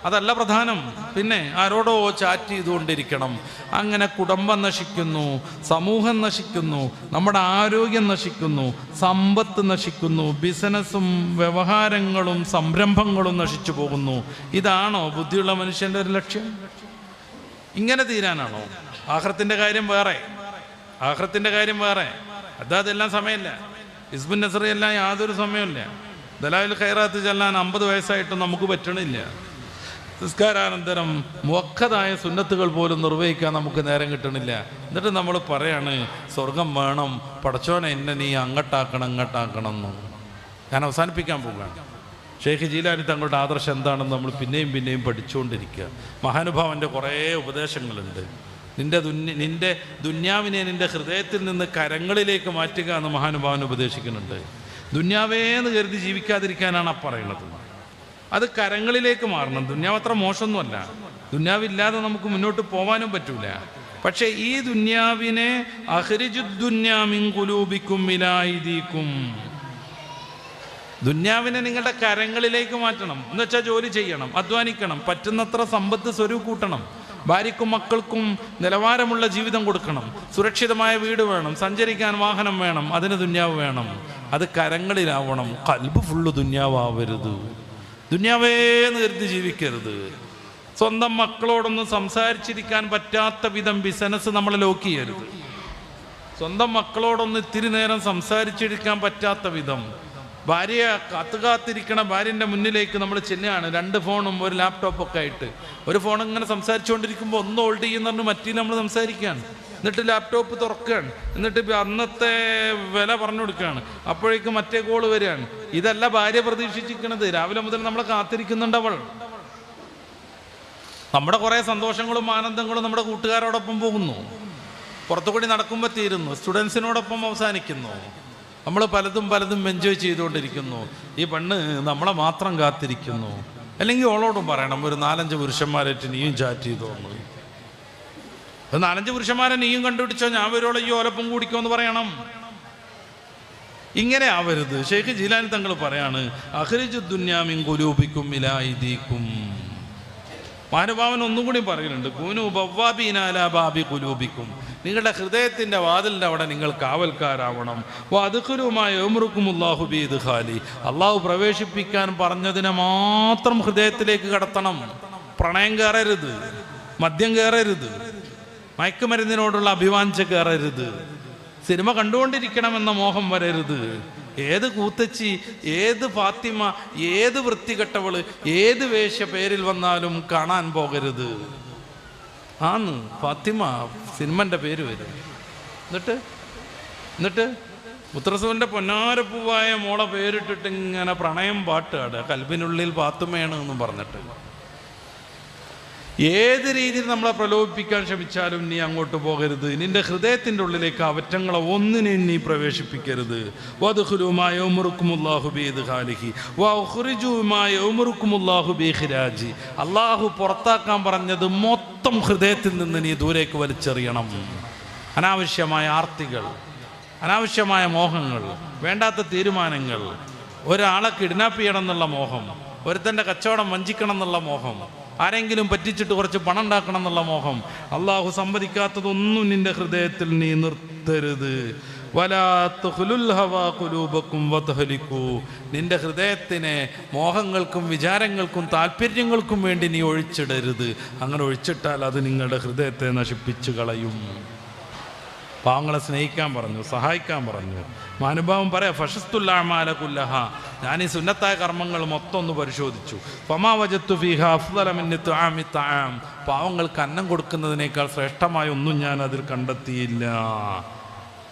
അതല്ല പ്രധാനം. പിന്നെ ആരോടോ ചാറ്റ് ചെയ്തുകൊണ്ടിരിക്കണം. അങ്ങനെ കുടുംബം നശിക്കുന്നു സമൂഹം നശിക്കുന്നു നമ്മുടെ ആരോഗ്യം നശിക്കുന്നു സമ്പത്ത് നശിക്കുന്നു ബിസിനസ്സും വ്യവഹാരങ്ങളും സംരംഭങ്ങളും നശിച്ചു പോകുന്നു. ഇതാണോ ബുദ്ധിയുള്ള മനുഷ്യന്റെ ഒരു ലക്ഷ്യം? ഇങ്ങനെ തീരാനാണോ? ആഹ്റത്തിന്റെ കാര്യം വേറെ. ആഹ്റത്തിന്റെ കാര്യം വേറെ. അതെല്ലാം സമയമില്ല. ഇസ്ബുൻ നസറി എല്ലാം യാതൊരു സമയമില്ല ദലാവിൽ ഖൈറാത്ത് ചെല്ലാൻ അമ്പത് വയസ്സായിട്ടും നമുക്ക് പറ്റണില്ല. നിസ്കാരാനന്തരം മുഖതായ സുന്നത്തുകൾ പോലും നിർവഹിക്കാൻ നമുക്ക് നേരം കിട്ടണില്ല. എന്നിട്ട് നമ്മൾ പറയാണ് സ്വർഗം വേണം. പടച്ചോനെ എന്നെ നീ അങ്ങട്ടാക്കണം അങ്ങട്ടാക്കണം എന്ന്. ഞാൻ അവസാനിപ്പിക്കാൻ പോവുകയാണ്. ഷെയ്ഖ് ജീലാനി തങ്ങളുടെ ആദർശം എന്താണെന്ന് നമ്മൾ പിന്നെയും പിന്നെയും പഠിച്ചുകൊണ്ടിരിക്കുക. മഹാനുഭാവന്റെ കുറേ ഉപദേശങ്ങളുണ്ട്. നിന്റെ ദുന്യ നിന്റെ ദുന്യാവിനെ നിന്റെ ഹൃദയത്തിൽ നിന്ന് കരങ്ങളിലേക്ക് മാറ്റുക എന്ന് മഹാനുഭാവൻ ഉപദേശിക്കുന്നുണ്ട്. ദുന്യാവേന്ന് കരുതി ജീവിക്കാതിരിക്കാനാണ് ആ പറയുന്നത്. അത് കരങ്ങളിലേക്ക് മാറണം. ദുന്യാവ് അത്ര മോശമൊന്നുമല്ല. ദുന്യാവില്ലാതെ നമുക്ക് മുന്നോട്ട് പോകാനും പറ്റൂല. പക്ഷേ ഈ ദുന്യാവിനെ അഹരിജുദ്ദുന്യാമിങ്കുലൂബിക്കും ദുന്യാവിനെ നിങ്ങളുടെ കരങ്ങളിലേക്ക് മാറ്റണം. എന്ന് വെച്ചാൽ ജോലി ചെയ്യണം അധ്വാനിക്കണം പറ്റുന്നത്ര സമ്പത്ത് സ്വരൂ കൂട്ടണം. ഭാര്യക്കും മക്കൾക്കും നിലവാരമുള്ള ജീവിതം കൊടുക്കണം. സുരക്ഷിതമായ വീട് വേണം. സഞ്ചരിക്കാൻ വാഹനം വേണം. അതിന് ദുന്യാവ് വേണം. അത് കരങ്ങളിലാവണം. കൽബ് ഫുള്ള് ദുന്യാവരുത് ദുന്യാവേന്ന് കരുതി ജീവിക്കരുത്. സ്വന്തം മക്കളോടൊന്നും സംസാരിച്ചിരിക്കാൻ പറ്റാത്ത വിധം ബിസിനസ് നമ്മൾ ലോക്ക് ചെയ്യരുത്. സ്വന്തം മക്കളോടൊന്ന് ഇത്തിരി നേരം സംസാരിച്ചിരിക്കാൻ പറ്റാത്ത വിധം. ഭാര്യയെ കാത്തു കാത്തിരിക്കണ ഭാര്യന്റെ മുന്നിലേക്ക് നമ്മൾ ചെല്ലുകയാണ്. രണ്ട് ഫോണും ഒരു ലാപ്ടോപ്പൊക്കെ ആയിട്ട്. ഒരു ഫോൺ ഇങ്ങനെ സംസാരിച്ചുകൊണ്ടിരിക്കുമ്പോൾ ഒന്ന് ഹോൾഡ് ചെയ്യുന്ന പറഞ്ഞ് മറ്റേ നമ്മൾ സംസാരിക്കുകയാണ്. എന്നിട്ട് ലാപ്ടോപ്പ് തുറക്കുകയാണ്. എന്നിട്ട് അന്നത്തെ വില പറഞ്ഞു കൊടുക്കുകയാണ്. അപ്പോഴേക്കും മറ്റേ കോൾ വരികയാണ്. ഇതല്ല ഭാര്യ പ്രതീക്ഷിച്ചിരിക്കുന്നത്. രാവിലെ മുതൽ നമ്മൾ കാത്തിരിക്കുന്നുണ്ട് അവൾ. നമ്മുടെ കുറേ സന്തോഷങ്ങളും ആനന്ദങ്ങളും നമ്മുടെ കൂട്ടുകാരോടൊപ്പം പോകുന്നു. പുറത്തുകൂടി നടക്കുമ്പോൾ തീരുന്നു. സ്റ്റുഡൻസിനോടൊപ്പം അവസാനിക്കുന്നു. നമ്മൾ പലതും പലതും എൻജോയ് ചെയ്തുകൊണ്ടിരിക്കുന്നു. ഈ പെണ്ണ് നമ്മളെ മാത്രം കാത്തിരിക്കുന്നു. അല്ലെങ്കിൽ ഓളോടും പറയണം ഒരു നാലഞ്ച് പുരുഷന്മാരായിട്ട് നീയും ചാറ്റ് ചെയ്തു ഒരു നാലഞ്ച് പുരുഷന്മാരെ നീയും കണ്ടുപിടിച്ചോ ഞാൻ വരുവോളം ഈ ഓലപ്പം കൂടിക്കോ എന്ന് പറയണം. ഇങ്ങനെ ആവരുത്. ഷെയ്ഖ് ജീലാൻ തങ്ങൾ പറയാണ് അഹ്രിജു ദുന്യാമിൻ കുലൂബിക്കും ഇലായിദീക്കും മാനുഭാവൻ ഒന്നും കൂടി പറയുന്നുണ്ട് കൂനു ബവ്വാബിനാലാ ബാബി കുലൂബിക്കും നിങ്ങളുടെ ഹൃദയത്തിന്റെ വാതിലിന്റെ അവിടെ നിങ്ങൾ കാവൽക്കാരാവണം. വാതുക്കുലുമായ ഓമറുക്കുമുല്ലാഹു ബീദ് ഖാലി. അള്ളാഹു പ്രവേശിപ്പിക്കാൻ പറഞ്ഞതിനെ മാത്രം ഹൃദയത്തിലേക്ക് കടത്തണം. പ്രണയം കയറരുത്. മദ്യം കയറരുത്. മയക്കുമരുന്നിനോടുള്ള അഭിവാഞ്ച കയറരുത്. സിനിമ കണ്ടുകൊണ്ടിരിക്കണമെന്ന മോഹം വരരുത്. ഏത് കൂത്തച്ചി ഏത് ഫാത്തിമ ഏത് വൃത്തികെട്ടവൾ ഏത് വേഷ പേരിൽ വന്നാലും കാണാൻ പോകരുത്. ആന്ന് ഫാത്തിമ സിനിമന്റെ പേര് വരും എന്നിട്ട് എന്നിട്ട് മുത്രസുവിന്റെ പൊന്നാരപ്പൂവായ മോളെ പേരിട്ടിട്ട് ഇങ്ങനെ പ്രണയം പാട്ടാട് കൽബിനുള്ളിൽ പാത്തുമയാണ് എന്നും പറഞ്ഞിട്ട്. ഏത് രീതിയിൽ നമ്മളെ പ്രലോഭിപ്പിക്കാൻ ശ്രമിച്ചാലും നീ അങ്ങോട്ട് പോകരുത്. നിന്റെ ഹൃദയത്തിന്റെ ഉള്ളിലേക്ക് അവറ്റങ്ങളെ ഒന്നിനെയും നീ പ്രവേശിപ്പിക്കരുത്. അള്ളാഹു പുറത്താക്കാൻ പറഞ്ഞത് മൊത്തം ഹൃദയത്തിൽ നിന്ന് നീ ദൂരേക്ക് വലിച്ചെറിയണം. അനാവശ്യമായ ആർത്തികൾ അനാവശ്യമായ മോഹങ്ങൾ വേണ്ടാത്ത തീരുമാനങ്ങൾ ഒരാളെ കിഡ്നാപ്പ് ചെയ്യണം എന്നുള്ള മോഹം ഒരുത്തന്റെ കച്ചവടം വഞ്ചിക്കണം എന്നുള്ള മോഹം ആരെങ്കിലും പറ്റിച്ചിട്ട് കുറച്ച് പണം ഉണ്ടാക്കണം എന്നുള്ള മോഹം. അള്ളാഹു സമ്മതിക്കാത്തതൊന്നും നിന്റെ ഹൃദയത്തിൽ നീ നിർത്തരുത്. നിന്റെ ഹൃദയത്തിനെ മോഹങ്ങൾക്കും വിചാരങ്ങൾക്കും താല്പര്യങ്ങൾക്കും വേണ്ടി നീ ഒഴിച്ചിടരുത്. അങ്ങനെ ഒഴിച്ചിട്ടാൽ അത് നിങ്ങളുടെ ഹൃദയത്തെ നശിപ്പിച്ചു കളയും. പാവങ്ങളെ സ്നേഹിക്കാൻ പറഞ്ഞു സഹായിക്കാൻ പറഞ്ഞു. മാനുഭാവം പറയാം ഫഷസ്തുല്ലാമാല കുല്ലഹ. ഞാൻ ഈ സുന്നത്തായ കർമ്മങ്ങൾ മൊത്തം ഒന്ന് പരിശോധിച്ചു. പമാവജത്തു ഫിഹ അഫ്ദലമിന്നിത്ത് ആമി താം പാവങ്ങൾക്ക് അന്നം കൊടുക്കുന്നതിനേക്കാൾ ശ്രേഷ്ഠമായ ഒന്നും ഞാൻ അതിൽ കണ്ടെത്തിയില്ല.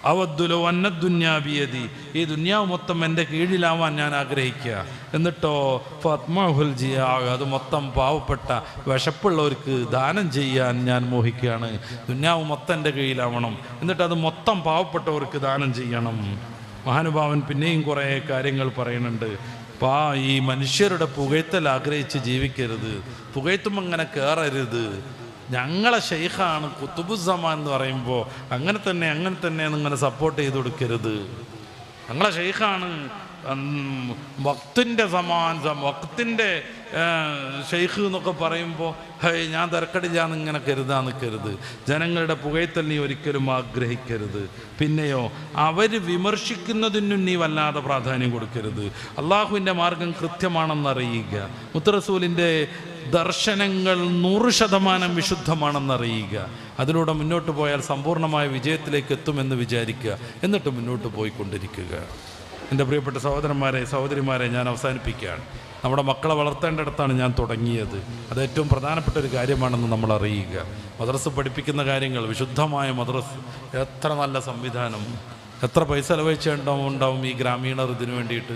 അവദ്ദുലോ അന്നദുന്യാബിയതി ഈ ദുന്യാവ് മൊത്തം എന്റെ കീഴിലാവാൻ ഞാൻ ആഗ്രഹിക്കുക. എന്നിട്ടോ ഫത്മാഹുൽ ജിയാ അത് മൊത്തം പാവപ്പെട്ട വിശപ്പുള്ളവർക്ക് ദാനം ചെയ്യാൻ ഞാൻ മോഹിക്കുകയാണ്. ദുന്യാവ് മൊത്തം എന്റെ കീഴിലാവണം. എന്നിട്ട് അത് മൊത്തം പാവപ്പെട്ടവർക്ക് ദാനം ചെയ്യണം. മഹാനുഭാവൻ പിന്നെയും കുറേ കാര്യങ്ങൾ പറയുന്നുണ്ട്. പാ ഈ മനുഷ്യരുടെ പുകഴ്ത്തൽ ആഗ്രഹിച്ച് ജീവിക്കരുത്. പുകഴ്ത്തും അങ്ങനെ കയറരുത് ഞങ്ങളെ ഷെയ്ഖാണ് കുത്തുബുസമാൻ എന്ന് പറയുമ്പോൾ അങ്ങനെ തന്നെ അങ്ങനെ തന്നെ നിങ്ങനെ സപ്പോർട്ട് ചെയ്ത് കൊടുക്കരുത്. ഞങ്ങളെ ഷെയ്ഖാണ് വക്തിന്റെ സമാൻ ഭക്തിന്റെ ഷെയ്ഖ് എന്നൊക്കെ പറയുമ്പോൾ ഹേ ഞാൻ തിരക്കടില്ലാന്ന് ഇങ്ങനെ കരുതാൻ നിൽക്കരുത് ജനങ്ങളുടെ പുകയത്തൽ നീ ഒരിക്കലും ആഗ്രഹിക്കരുത്. പിന്നെയോ അവർ വിമർശിക്കുന്നതിനും നീ വല്ലാതെ പ്രാധാന്യം കൊടുക്കരുത്. അള്ളാഹുവിന്റെ മാർഗം കൃത്യമാണെന്നറിയുക. മുത്തറസൂലിന്റെ ദർശനങ്ങൾ നൂറ് ശതമാനം വിശുദ്ധമാണെന്നറിയുക. അതിലൂടെ മുന്നോട്ട് പോയാൽ സമ്പൂർണമായ വിജയത്തിലേക്ക് എത്തുമെന്ന് വിചാരിക്കുക. എന്നിട്ട് മുന്നോട്ട് പോയിക്കൊണ്ടിരിക്കുക. എന്റെ പ്രിയപ്പെട്ട സഹോദരന്മാരെ സഹോദരിമാരെ ഞാൻ അവസാനിപ്പിക്കുകയാണ്. നമ്മുടെ മക്കളെ വളർത്തേണ്ടടുത്താണ് ഞാൻ തുടങ്ങിയത്. അത് ഏറ്റവും പ്രധാനപ്പെട്ട ഒരു കാര്യമാണെന്ന് നമ്മൾ അറിയുക. മദ്രസ് പഠിപ്പിക്കുന്ന കാര്യങ്ങൾ വിശുദ്ധമായ മദ്രസ് എത്ര നല്ല സംവിധാനം. എത്ര പൈസ ചെലവഴിച്ചുണ്ടാവും ഉണ്ടാവും ഈ ഗ്രാമീണർ ഇതിനു വേണ്ടിയിട്ട്?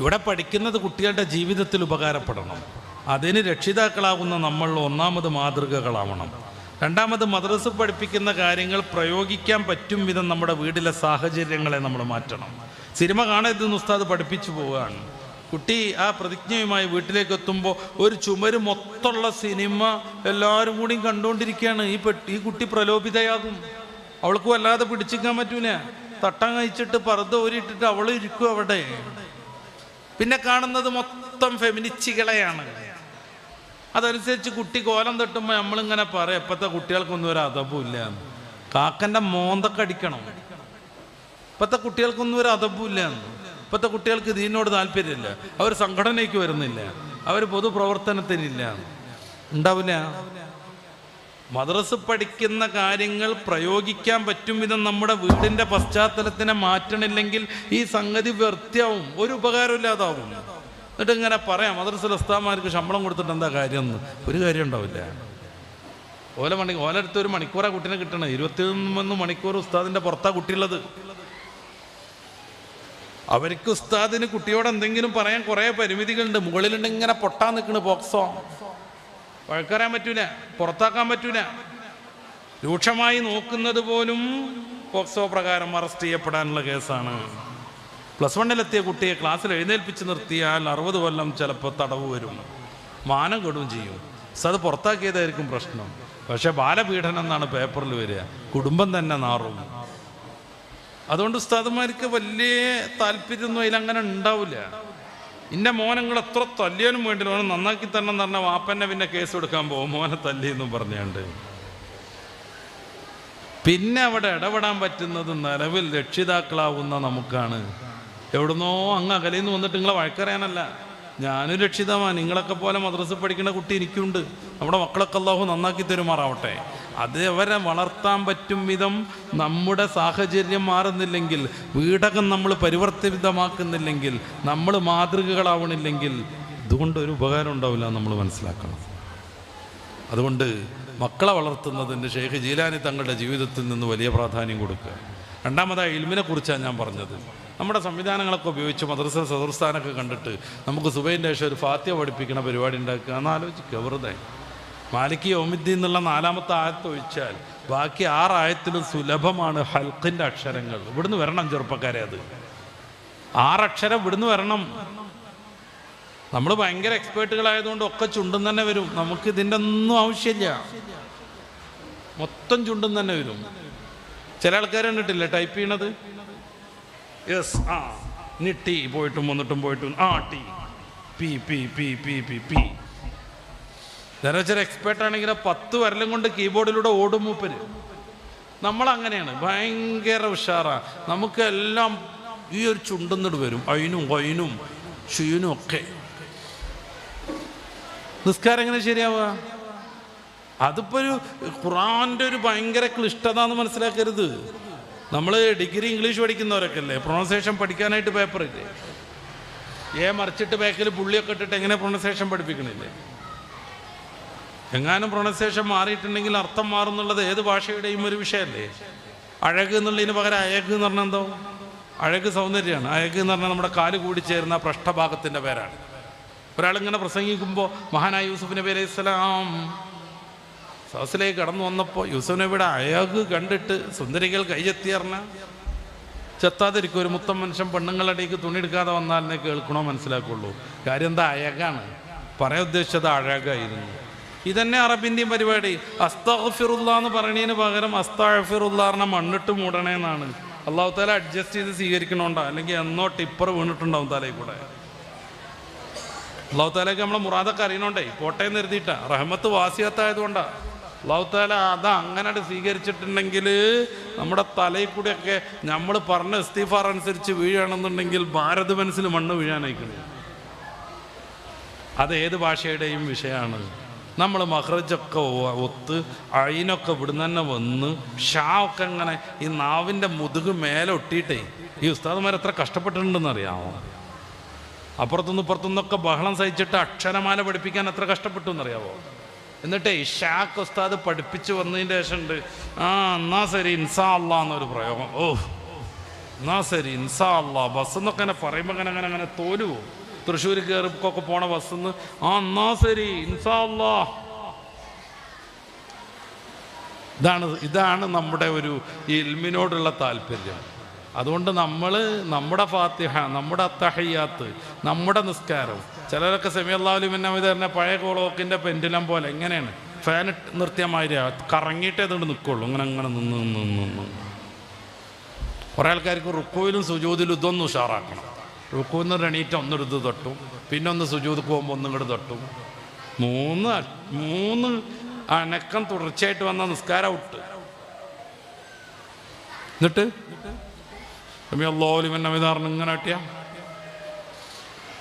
ഇവിടെ പഠിക്കുന്നത് കുട്ടികളുടെ ജീവിതത്തിൽ ഉപകാരപ്പെടണം. അതിന് രക്ഷിതാക്കളാകുന്ന നമ്മൾ ഒന്നാമത് മാതൃകകളാവണം. രണ്ടാമത് മദ്രസ് പഠിപ്പിക്കുന്ന കാര്യങ്ങൾ പ്രയോഗിക്കാൻ പറ്റും വിധം നമ്മുടെ വീട്ടിലെ സാഹചര്യങ്ങളെ നമ്മൾ മാറ്റണം. സിനിമ കാണരുതെന്ന് ഉസ്താദ് പഠിപ്പിച്ചു പോവുകയാണ്. കുട്ടി ആ പ്രതിജ്ഞയുമായി വീട്ടിലേക്ക് എത്തുമ്പോൾ ഒരു ചുമര് മൊത്തമുള്ള സിനിമ എല്ലാവരും കൂടി കണ്ടുകൊണ്ടിരിക്കുകയാണ് ഈ പെട്ടി ഈ കുട്ടി പ്രലോഭിതയാകും. അവൾക്ക് വല്ലാതെ പിടിച്ചിക്കാൻ പറ്റൂല. തട്ടം കഴിച്ചിട്ട് പറത് ഓരിയിട്ടിട്ട് അവൾ ഇരിക്കും അവിടെ. പിന്നെ കാണുന്നത് മൊത്തം ഫെമിനിച്ചികളെയാണ് അതനുസരിച്ച് കുട്ടി കോലം തട്ടുമ്പോൾ നമ്മളിങ്ങനെ പറയാം ഇപ്പോഴത്തെ കുട്ടികൾക്കൊന്നും ഒരു അതപ്പുമില്ല കാക്കന്റെ മോന്തൊക്കെ അടിക്കണം ഇപ്പോഴത്തെ കുട്ടികൾക്കൊന്നും ഒരു അതപ്പുമില്ല ഇപ്പോഴത്തെ കുട്ടികൾക്ക് ഇതിനോട് താല്പര്യമില്ല. അവർ സംഘടനയ്ക്ക് വരുന്നില്ല. അവർ പൊതുപ്രവർത്തനത്തിനില്ല. ഉണ്ടാവില്ല? മദ്രസ് പഠിക്കുന്ന കാര്യങ്ങൾ പ്രയോഗിക്കാൻ പറ്റും വിധം നമ്മുടെ വീടിന്റെ പശ്ചാത്തലത്തിനെ മാറ്റണില്ലെങ്കിൽ ഈ സംഗതി വ്യർത്ഥ്യാവും. ഒരു ഉപകാരമില്ലാതാവും എന്നിട്ട് ഇങ്ങനെ പറയാം മദ്രസ് ഉസ്താമാർക്ക് ശമ്പളം കൊടുത്തിട്ട് എന്താ കാര്യം എന്ന് ഒരു കാര്യം ഉണ്ടാവില്ല. ഓല മണി ഓലടുത്ത് ഒരു മണിക്കൂറാണ് കുട്ടീനെ കിട്ടണം. ഇരുപത്തിയൊന്ന് മണിക്കൂർ ഉസ്താദിന്റെ പുറത്താണ് കുട്ടിയുള്ളത്. അവർക്ക് ഉസ്താദിന് കുട്ടിയോട് എന്തെങ്കിലും പറയാൻ കുറേ പരിമിതികളുണ്ട്. മുകളിലുണ്ട് ഇങ്ങനെ പൊട്ടാൻ നിൽക്കണ് ബോക്സോ വഴക്കറിയാൻ പറ്റൂല പുറത്താക്കാൻ പറ്റൂല. രൂക്ഷമായി നോക്കുന്നത് പോലും പോക്സോ പ്രകാരം അറസ്റ്റ് ചെയ്യപ്പെടാനുള്ള കേസാണ്. പ്ലസ് വണ്ണിലെത്തിയ കുട്ടിയെ ക്ലാസ്സിൽ എഴുന്നേൽപ്പിച്ച് നിർത്തിയാൽ അറുപത് കൊല്ലം ചിലപ്പോൾ തടവ് വരും. മാനം കെടും ചെയ്യും. അത് പുറത്താക്കിയതായിരിക്കും പ്രശ്നം. പക്ഷെ ബാലപീഡനം എന്നാണ് പേപ്പറിൽ വരിക. കുടുംബം തന്നെ നാറും. അതുകൊണ്ട് ഉസ്താദന്മാർക്ക് വലിയ താല്പര്യമൊന്നും അതിൽ അങ്ങനെ ഉണ്ടാവില്ല. ഇന്റെ മോനങ്ങൾ എത്ര തല്ലിയാലും വേണ്ടില്ല. മോനെ നന്നാക്കി തന്നെ എന്ന് പറഞ്ഞാൽ വാപ്പന്നെ പിന്നെ കേസ് കൊടുക്കാൻ പോകും. മോനെ തല്ലി എന്നും പറഞ്ഞുകൊണ്ട് പിന്നെ അവിടെ ഇടപെടാൻ പറ്റുന്നത് നിലവിൽ രക്ഷിതാക്കളാവുന്ന നമുക്കാണ്. എവിടുന്നോ അങ്ങ് അകലയിൽ നിന്ന് വന്നിട്ട് നിങ്ങളെ വഴക്കറിയാനല്ല. ഞാനും രക്ഷിതമാണ് നിങ്ങളൊക്കെ പോലെ മദ്രസ പഠിക്കുന്ന കുട്ടി എനിക്കുണ്ട്. നമ്മുടെ മക്കളൊക്കെ അള്ളാഹു നന്നാക്കി തരുമാറാവട്ടെ. അത് അവരെ വളർത്താൻ പറ്റും വിധം നമ്മുടെ സാഹചര്യം മാറുന്നില്ലെങ്കിൽ വീടകം നമ്മൾ പരിവർത്തിതമാക്കുന്നില്ലെങ്കിൽ നമ്മൾ മാതൃകകളാവണില്ലെങ്കിൽ ഇതുകൊണ്ട് ഒരു ഉപകാരം ഉണ്ടാവില്ല നമ്മൾ മനസ്സിലാക്കണം. അതുകൊണ്ട് മക്കളെ വളർത്തുന്നതിന് ഷെയ്ഖ് ജീലാനി തങ്ങളുടെ ജീവിതത്തിൽ നിന്ന് വലിയ പ്രാധാന്യം കൊടുക്കുക. രണ്ടാമതായി ഇൽമിനെ കുറിച്ചാണ് ഞാൻ പറഞ്ഞത്. നമ്മുടെ സംവിധാനങ്ങളൊക്കെ ഉപയോഗിച്ച് മദ്രസ സദർസ്ഥാനൊക്കെ കണ്ടിട്ട് നമുക്ക് സുബൈന്റെ ശേഷം ഒരു ഫാത്യ പഠിപ്പിക്കുന്ന പരിപാടി ഉണ്ടാക്കുക എന്ന് ആലോചിക്കുക വെറുതെ. മാലിക്കി ഒമിദ്ദി എന്നുള്ള നാലാമത്തെ ആയത്ത് ഒഴിച്ചാൽ ബാക്കി ആറായത്തിലും സുലഭമാണ് ഹൽക്കിന്റെ അക്ഷരങ്ങൾ. ഇവിടുന്ന് വരണം ചെറുപ്പക്കാരെ അത്. ആറക്ഷരം ഇവിടുന്ന് വരണം. നമ്മൾ ഭയങ്കര എക്സ്പേർട്ടുകളായതുകൊണ്ട് ഒക്കെ ചുണ്ടും തന്നെ വരും. നമുക്ക് ഇതിന്റെ ഒന്നും ആവശ്യമില്ല. മൊത്തം ചുണ്ടും തന്നെ വരും. ചില ആൾക്കാർ കണ്ടിട്ടില്ല ടൈപ്പ് ചെയ്യണത്? യെസ് ആ. നിട്ടി പോയിട്ടും വന്നിട്ടും പോയിട്ടും ആ T. P P P P P P. ഞാൻ വെച്ചാൽ എക്സ്പേർട്ട് ആണെങ്കിൽ പത്ത് വരലും കൊണ്ട് കീബോർഡിലൂടെ ഓടും മൂപ്പര്. നമ്മളങ്ങനെയാണ് ഭയങ്കര ഉഷാറാണ് നമുക്ക് എല്ലാം ഈ ഒരു ചുണ്ടുന്നിട്ട് വരും അയിനും കൊയിനും ഷീനും ഒക്കെ. നിസ്കാരം എങ്ങനെ ശരിയാവുക? അതിപ്പോ ഒരു ഖുറാന്റെ ഒരു ഭയങ്കര ക്ലിഷ്ടത എന്ന് മനസ്സിലാക്കരുത്. നമ്മൾ ഡിഗ്രി ഇംഗ്ലീഷ് പഠിക്കുന്നവരൊക്കെ അല്ലേ പ്രൊണൗൺസിയേഷൻ പഠിക്കാനായിട്ട് പേപ്പർ ഇല്ലേ? ഏ മറിച്ചിട്ട് ബാക്കിൽ പുള്ളിയൊക്കെ ഇട്ടിട്ട് എങ്ങനെ പ്രൊണൗൺസിയേഷൻ പഠിപ്പിക്കണില്ലേ? എങ്ങാനും പ്രൊണൗൺസിയേഷൻ മാറിയിട്ടുണ്ടെങ്കിൽ അർത്ഥം മാറുന്നുള്ളത് ഏത് ഭാഷയുടെയും ഒരു വിഷയമല്ലേ? അഴക് എന്നുള്ളതിന് പകരം അഴക് എന്ന് പറഞ്ഞാൽ എന്തോ? അഴക് സൗന്ദര്യമാണ്. അഴക് എന്ന് പറഞ്ഞാൽ നമ്മുടെ കാൽ കൂടി ചേരുന്ന പൃഷ്ഠഭാഗത്തിന്റെ പേരാണ്. ഒരാളിങ്ങനെ പ്രസംഗിക്കുമ്പോൾ മഹാനായ യൂസുഫ് അലൈഹി സ്വലാം സൗസിലേക്ക് കടന്നു വന്നപ്പോൾ യൂസുഫ് നബിയുടെ അഴക് കണ്ടിട്ട് സുന്ദരികൾ കൈയെത്തിയറിഞ്ഞ ചെത്താതിരിക്കും ഒരു മുത്തം മനുഷ്യൻ പെണ്ണുങ്ങളടേക്ക് തുണിയെടുക്കാതെ വന്നാലിനെ കേൾക്കണോ മനസ്സിലാക്കുള്ളൂ. കാര്യം എന്താ അയകാണ്? പറയാൻ ഉദ്ദേശിച്ചത് അഴകായിരുന്നു. ഇതന്നെ അറബിന്റെയും പരിപാടി. അസ്തഫിറുല്ല എന്ന് പറയണതിന് പകരം അസ്താഫിറുല്ല പറഞ്ഞ മണ്ണിട്ട് മൂടണേന്നാണ്. അള്ളാഹു താല അഡ്ജസ്റ്റ് ചെയ്ത് സ്വീകരിക്കണോണ്ടാ. അല്ലെങ്കിൽ എന്നോ ടിപ്പർ വീണിട്ടുണ്ടാവും തലയിൽ കൂടെ അള്ളാഹു താലയ്ക്ക് നമ്മളെ മുറാദൊക്കെ അറിയണോണ്ടേ. കോട്ടയം നിർത്തിയിട്ടാ റഹ്മത്ത് വാസിയത്തായതുകൊണ്ടാ. അള്ളാഹു താല അത് അങ്ങനെ സ്വീകരിച്ചിട്ടുണ്ടെങ്കിൽ നമ്മുടെ തലയിൽ കൂടെയൊക്കെ നമ്മൾ പറഞ്ഞ ഇസ്തീഫാർ അനുസരിച്ച് വീഴുകയാണെന്നുണ്ടെങ്കിൽ ഭാരത് മനസ്സിൽ മണ്ണ് വീഴാനയക്കണം. അത് ഏത് ഭാഷയുടെയും വിഷയമാണ്. നമ്മൾ മഹ്റജൊക്കെ ഒത്ത് അയിനൊക്കെ ഇവിടുന്ന് തന്നെ വന്ന് ഷാ ഒക്കെ ഇങ്ങനെ ഈ നാവിന്റെ മുതുക് മേലെ ഒട്ടിയിട്ടേ ഈ ഉസ്താദുമാർ എത്ര കഷ്ടപ്പെട്ടിട്ടുണ്ടെന്ന് അറിയാമോ അപ്പുറത്തുനിന്ന് ഇപ്പുറത്തുനിന്നൊക്കെ ബഹളം സഹിച്ചിട്ട് അക്ഷരമാല പഠിപ്പിക്കാൻ എത്ര കഷ്ടപ്പെട്ടു എന്നറിയാവോ എന്നിട്ടേ ഷാക്ക് ഉസ്താദ് പഠിപ്പിച്ച് ശേഷം ഉണ്ട് ആ എന്നാ ശരി ഇൻസാ അള്ളാ എന്നൊരു പ്രയോഗം. ഓ എന്നാ ശരി ഇൻസാ അള്ളാ ബസ് എന്നൊക്കെ അങ്ങനെ പറയുമ്പോൾ അങ്ങനെ അങ്ങനെ അങ്ങനെ തോലുവോ തൃശ്ശൂർ കയറിക്കൊക്കെ പോണ ബസ്സിന്ന്. ആ എന്നാ ശരി. ഇതാണ് ഇതാണ് നമ്മുടെ ഒരു ഇൽമിനോടുള്ള താല്പര്യം. അതുകൊണ്ട് നമ്മൾ നമ്മുടെ ഫാത്തിഹ നമ്മുടെ അത്തഹയ്യാത്ത് നമ്മുടെ നിസ്കാരം. ചിലരൊക്കെ സെമി സെമിയല്ലാവുലിമിന്നെ തന്നെ പഴയ കോളോക്കിന്റെ പെൻഡിലം പോലെ എങ്ങനെയാണ്? ഫാൻ നിർത്തിയമാതിരി കറങ്ങിയിട്ടേ അതുകൊണ്ട് നിൽക്കുള്ളൂ അങ്ങനെ അങ്ങനെ നിന്ന് നിന്ന് നിന്ന് നിന്ന്. കുറേ ആൾക്കാർക്ക് റുക്കോയിലും സുജൂതിലും ഇതൊന്നും ഉഷാറാക്കണം. റുക്കുവിന്ന് എണീറ്റ് ഒന്നെടുത്ത് തൊട്ടു പിന്നെ ഒന്ന് സുജൂതിക്ക് പോകുമ്പോൾ ഒന്നും ഇങ്ങോട്ട് തൊട്ടു മൂന്ന് മൂന്ന് അനക്കം തുടർച്ചയായിട്ട് വന്ന നിസ്കാരം ഔട്ട് എന്നിട്ട് ലോലിമൻ അമിതാറിന് ഇങ്ങനെ കിട്ടിയ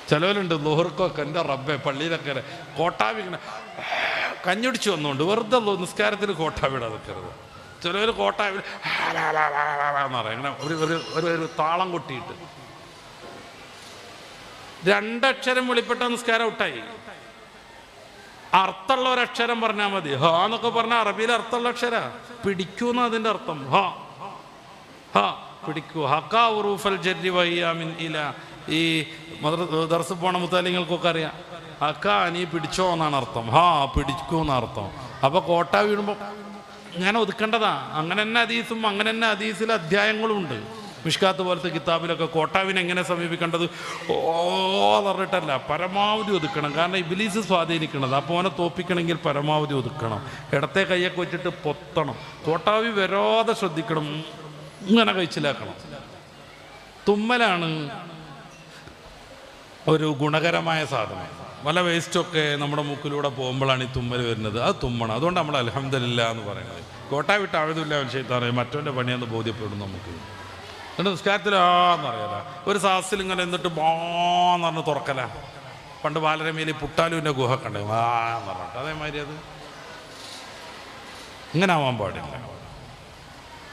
ചിലവരുണ്ട് ലോഹർക്കൊക്കെ എന്റെ റബ്ബെ പള്ളിയിലൊക്കെ കോട്ടാവി ഇങ്ങനെ കഞ്ഞുടിച്ച് വന്നുകൊണ്ട് വെറുതെ നിസ്കാരത്തിന് കോട്ടാവിടാ നിൽക്കരുത് ചിലവർ കോട്ടാവി പറയും ഇങ്ങനെ ഒരു ഒരു ഒരു താളം കൊട്ടിയിട്ട് രണ്ടക്ഷരം വെളിപ്പെട്ട നിസ്കാരം ഔട്ടായി. അർത്ഥമുള്ള ഒരക്ഷരം പറഞ്ഞാൽ മതി. ഹ എന്നൊക്കെ പറഞ്ഞാൽ അറബിയിൽ അർത്ഥമുള്ള അക്ഷര. പിടിക്കൂന്ന് അതിന്റെ അർത്ഥം. ഹ. ഹ. പിടിക്കൂ. ഹക്കാറൂഫൽ ഇല. ഈ ദർസ് പോണ മുത്താലിങ്ങൾക്കൊക്കെ അറിയാം. ഹക്ക നീ പിടിച്ചോ എന്നാണ് അർത്ഥം. ഹാ പിടിക്കൂ എന്ന അർത്ഥം. അപ്പൊ കോട്ട വീഴുമ്പോൾ ഞാൻ ഒതുക്കേണ്ടതാ. അങ്ങനെ തന്നെ അതീസും അങ്ങനെ തന്നെ അതീസിലെ അധ്യായങ്ങളും ഉണ്ട്. മിഷ്കാത്ത് പോലത്തെ കിതാബിലൊക്കെ കോട്ടാവിനെ എങ്ങനെ സമീപിക്കേണ്ടത്? ഓ പറഞ്ഞിട്ടല്ല. പരമാവധി ഒതുക്കണം. കാരണം ഇബിലീസ് സ്വാധീനിക്കണത്. അപ്പോൾ അവനെ തോപ്പിക്കണമെങ്കിൽ പരമാവധി ഒതുക്കണം. ഇടത്തെ കൈയൊക്കെ വെച്ചിട്ട് പൊത്തണം. കോട്ടാവി വരാതെ ശ്രദ്ധിക്കണം. ഇങ്ങനെ കഴിച്ചിലാക്കണം. തുമ്മലാണ് ഒരു ഗുണകരമായ സാധനം. പല വേസ്റ്റൊക്കെ നമ്മുടെ മൂക്കിലൂടെ പോകുമ്പോഴാണ് ഈ തുമ്മൽ വരുന്നത്. അത് തുമ്മണം. അതുകൊണ്ട് നമ്മൾ അലഹമില്ല എന്ന് പറയുന്നത്. കോട്ടാവിട്ട് വിട്ട് അഴുതില്ല വിഷയത്താണ് മറ്റവന്റെ പണിയെന്ന് ബോധ്യപ്പെടും നമുക്ക്. എന്നിട്ട് നിസ്കാരത്തിലാന്ന് ആന്നറിയാല ഒരു സാഹസിൽ ഇങ്ങനെ എന്നിട്ട് ബാന്ന് പറഞ്ഞ് തുറക്കല. പണ്ട് ബാലരമയിൽ പുട്ടാലുവിന്റെ ഗുഹ കണ്ടു ആന്ന് പറഞ്ഞിട്ട്. അതേമാതിരി അത്. ഇങ്ങനെ ആവാൻ പാടില്ല.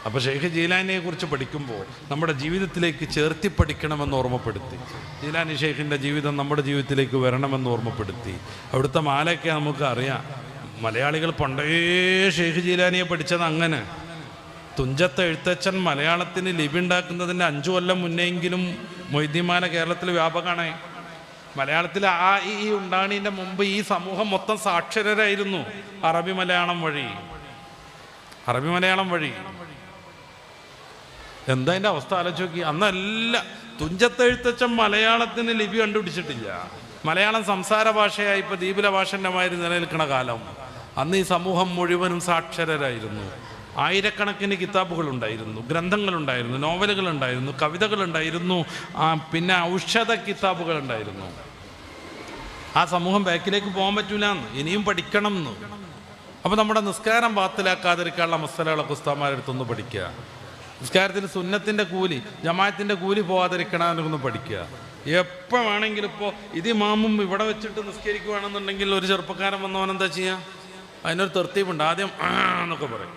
അപ്പോൾ ഷെയ്ഖ് ജീലാനിയെ കുറിച്ച് പഠിക്കുമ്പോൾ നമ്മുടെ ജീവിതത്തിലേക്ക് ചേർത്തി പഠിക്കണമെന്ന് ഓർമ്മപ്പെടുത്തി. ജീലാനി ഷെയ്ഖിന്റെ ജീവിതം നമ്മുടെ ജീവിതത്തിലേക്ക് വരണമെന്ന് ഓർമ്മപ്പെടുത്തി. അവിടുത്തെ മാലയൊക്കെ നമുക്ക് അറിയാം. മലയാളികൾ പണ്ടേ ഷെയ്ഖ് ജീലാനിയെ പഠിച്ചത് അങ്ങനെ. തുഞ്ചത്ത് എഴുത്തച്ഛൻ മലയാളത്തിന് ലിപി ഉണ്ടാക്കുന്നതിന്റെ അഞ്ചു കൊല്ലം മുന്നെയെങ്കിലും മൊയ്തീമാന കേരളത്തിൽ വ്യാപകമാണ്. മലയാളത്തിൽ ആ ഈ ഉണ്ടാണീന്റെ മുമ്പ് ഈ സമൂഹം മൊത്തം സാക്ഷരരായിരുന്നു അറബി മലയാളം വഴി. അറബി മലയാളം വഴി. എന്താ അതിന്റെ അവസ്ഥ? ആലോചിച്ച് നോക്കി. അന്നല്ല തുഞ്ചത്തെഴുത്തച്ഛൻ മലയാളത്തിന് ലിപി കണ്ടുപിടിച്ചിട്ടില്ല. മലയാളം സംസാര ഭാഷയായി ഇപ്പോൾ ഭാഷന്റെ മാതിരി നിലനിൽക്കുന്ന കാലം. അന്ന് ഈ സമൂഹം മുഴുവനും സാക്ഷരരായിരുന്നു. ആയിരക്കണക്കിന് കിതാബുകളുണ്ടായിരുന്നു ഗ്രന്ഥങ്ങളുണ്ടായിരുന്നു കവിതകൾ ഉണ്ടായിരുന്നു പിന്നെ ഔഷധ കിതാബുകൾ ഉണ്ടായിരുന്നു ആ സമൂഹം ബാക്കിലേക്ക് പോകാൻ പറ്റൂല എന്ന് ഇനിയും പഠിക്കണം എന്ന് അപ്പോൾ നമ്മുടെ നിസ്കാരം പാത്തിലാക്കാതിരിക്കാനുള്ള മസലകളൊക്കെ ഉസ്താമാരെടുത്തൊന്ന് പഠിക്കുക. നിസ്കാരത്തിന് സുന്നത്തിന്റെ കൂലി ജമാഅത്തിന്റെ കൂലി പോകാതിരിക്കണമെന്നൊന്ന് പഠിക്കുക. എപ്പോൾ വേണമെങ്കിലും ഇപ്പോൾ ഇത് മാമും ഇവിടെ വെച്ചിട്ട് നിസ്കരിക്കുകയാണെന്നുണ്ടെങ്കിൽ ഒരു ചെറുപ്പക്കാരൻ വന്നവൻ എന്താ ചെയ്യുക അതിനൊരു തെർത്തീവുണ്ട് ആദ്യം എന്നൊക്കെ പറയും.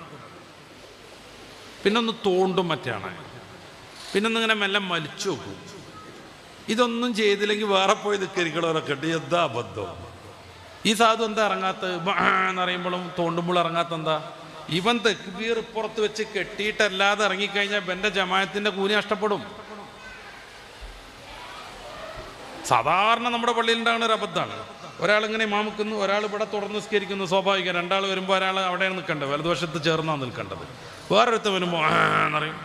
പിന്നെ ഒന്ന് തോണ്ടും മറ്റാണ്. പിന്നെ ഒന്നിങ്ങനെ മെല്ലെ മലിച്ചു നോക്കും. ഇതൊന്നും ചെയ്തില്ലെങ്കിൽ വേറെ പോയി നിൽക്കരിക്കണവരൊക്കെ ഉണ്ട്. എന്താ അബദ്ധം? ഈ സാധു എന്താ ഇറങ്ങാത്ത എന്ന് പറയുമ്പോഴും തോണ്ടുമ്പോൾ ഇറങ്ങാത്ത എന്താ ഇവൻ തെക്കുബീർ പുറത്ത് വെച്ച് കെട്ടിയിട്ടല്ലാതെ ഇറങ്ങിക്കഴിഞ്ഞാൽ എന്റെ ജമായത്തിന്റെ കൂലി നഷ്ടപ്പെടും. സാധാരണ നമ്മുടെ പള്ളിയിൽ ഉണ്ടാകുന്ന ഒരു അബദ്ധമാണ്. ഒരാൾ മാമുക്കുന്നു ഒരാൾ ഇവിടെ തുറന്ന് നിസ്കരിക്കുന്നു സ്വാഭാവികം. രണ്ടാൾ വരുമ്പോൾ ഒരാൾ അവിടെയാണ് നിൽക്കേണ്ടത്. വലതുവശത്ത് ചേർന്നാണ് നിൽക്കേണ്ടത്. വേറൊരുത്ത വരുമ്പോൾ എന്നറിയും.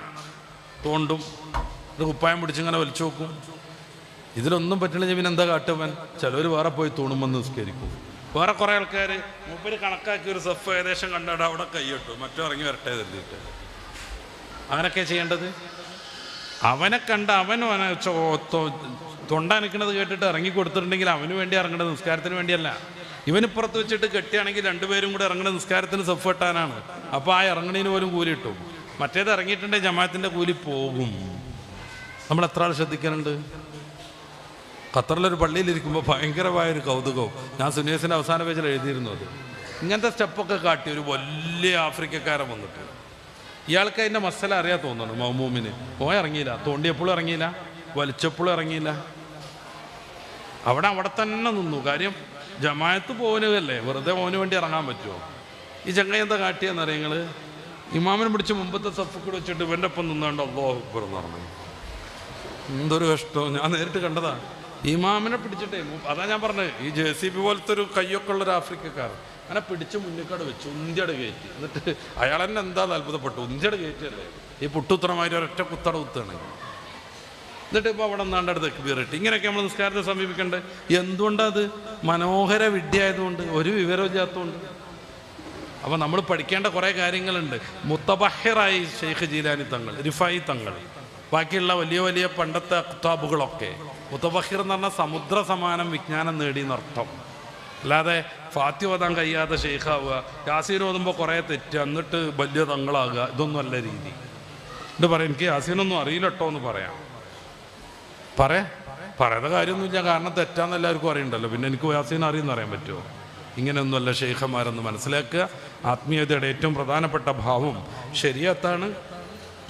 തോണ്ടും ഒരു കുപ്പായം പിടിച്ചിങ്ങനെ വലിച്ചു നോക്കും ഇതിലൊന്നും പറ്റില്ല പിന്നെ എന്താ കാട്ടുവൻ ചിലവർ വേറെ പോയി തൂണുമെന്ന് നിസ്കരിക്കും. വേറെ കുറേ ആൾക്കാർ മൂപ്പര് കണക്കാക്കി ഒരു സഫ് ഏകദേശം കണ്ടാടാ അവിടെ കൈയിട്ടു മറ്റോ ഇറങ്ങി വരട്ടെ കരുതിയിട്ട്. അങ്ങനൊക്കെ ചെയ്യേണ്ടത്? അവനെ കണ്ട അവൻ തൊണ്ട നിൽക്കുന്നത് കേട്ടിട്ട് ഇറങ്ങി കൊടുത്തിട്ടുണ്ടെങ്കിൽ അവന് വേണ്ടി ഇറങ്ങേണ്ട നിസ്കാരത്തിന് വേണ്ടിയല്ല. ഇവനിപ്പുറത്ത് വെച്ചിട്ട് കെട്ടിയാണെങ്കിൽ രണ്ടുപേരും കൂടെ ഇറങ്ങുന്നത് നിസ്കാരത്തിന് സെഫ് കെട്ടാനാണ്. അപ്പോൾ ആ ഇറങ്ങണതിന് പോലും കൂലി കിട്ടും. മറ്റേത് ഇറങ്ങിയിട്ടുണ്ടെങ്കിൽ ജമാഅത്തിന്റെ കൂലി പോകും. നമ്മൾ എത്ര ആൾ ശ്രദ്ധിക്കാനുണ്ട്? ഖത്തറിലൊരു പള്ളിയിലിരിക്കുമ്പോൾ ഭയങ്കരമായൊരു കൗതുകവും. ഞാൻ സുനീസിന്റെ അവസാന പേജിൽ എഴുതിയിരുന്നു അത് ഇങ്ങനത്തെ സ്റ്റെപ്പൊക്കെ കാട്ടി ഒരു വലിയ ആഫ്രിക്കക്കാരൻ വന്നിട്ട്. ഇയാൾക്ക് അതിന്റെ മസല അറിയാൻ തോന്നുന്നു മൗമൂമിന്. പോയി ഇറങ്ങിയില്ല. തോണ്ടിയപ്പോഴും ഇറങ്ങിയില്ല. വലിച്ചപ്പോഴും ഇറങ്ങിയില്ല. അവിടെ അവിടെ തന്നെ നിന്നു. കാര്യം ജമായത്ത് പോവനുമല്ലേ വെറുതെ പോവിന് വേണ്ടി ഇറങ്ങാൻ പറ്റുമോ? ഈ ചങ്ങ എന്താ കാട്ടിയെന്നറിയ നിങ്ങൾ ഇമാമിനെ പിടിച്ച് മുമ്പത്തെ സഫക്കൂടെ വെച്ചിട്ട് ഇവന്റെ ഒപ്പം നിന്നുകൊണ്ട് അള്ളാഹു അക്ബർ പറഞ്ഞു. എന്തൊരു കഷ്ടം. ഞാൻ നേരിട്ട് കണ്ടതാ. ഇമാമിനെ പിടിച്ചിട്ടേ അതാ ഞാൻ പറഞ്ഞത്. ഈ ജെ സി ബി പോലത്തെ ഒരു കയ്യൊക്കെ ഉള്ള ഒരു ആഫ്രിക്കക്കാരൻ. അങ്ങനെ പിടിച്ച് മുന്നിക്കട വെച്ചു ഉന്തിയട കയറ്റി. എന്നിട്ട് അയാൾ തന്നെ എന്താ അത്ഭുതപ്പെട്ടു? ഉന്തിയട കയറ്റിയല്ലേ? ഈ പുട്ടുത്തറമാതിരി ഒരൊറ്റ കുത്തട കുത്താണ് എന്നിട്ട് ഇപ്പോൾ അവിടെ നിന്നാണ്ട് വീറിട്ട് ഇങ്ങനെയൊക്കെ നമ്മൾ നിസ്കാരത്തെ സമീപിക്കേണ്ടത് എന്തുകൊണ്ടത് മനോഹര വിദ്യ ആയതുകൊണ്ട് ഒരു വിവരമില്ലാത്തതുകൊണ്ട് അപ്പോൾ നമ്മൾ പഠിക്കേണ്ട കുറേ കാര്യങ്ങളുണ്ട്. മുത്തബഹിറായി ഷെയ്ഖ് ജീലാനി തങ്ങൾ റിഫായി തങ്ങൾ. ബാക്കിയുള്ള വലിയ വലിയ പണ്ടത്തെ അക്താബുകളൊക്കെ മുത്തബഹിർ എന്ന് പറഞ്ഞാൽ സമുദ്ര സമാനം വിജ്ഞാനം നേടി എന്നർത്ഥം അല്ലാതെ ഫാത്തി ഓതാൻ കഴിയാതെ ഷെയ്ഖാവുക യാസീൻ ഓതുമ്പോൾ കുറേ തെറ്റ്. എന്നിട്ട് വലിയ തങ്ങളാകുക. ഇതൊന്നും അല്ല രീതി. എന്നിട്ട് പറയാം എനിക്ക് യാസീനൊന്നും അറിയില്ലട്ടോ എന്ന് പറയാം. പറയാ പറയാത്ത കാര്യമൊന്നുമില്ല. കാരണം തെറ്റാന്ന് എല്ലാവർക്കും അറിയണ്ടല്ലോ. പിന്നെ എനിക്ക് യാസീൻ അറിയുന്ന അറിയാൻ പറ്റുമോ? ഇങ്ങനെയൊന്നുമല്ല ഷെയ്ഖന്മാരെന്ന് മനസ്സിലാക്കുക. ആത്മീയതയുടെ ഏറ്റവും പ്രധാനപ്പെട്ട ഭാവം ശരിയത്താണ്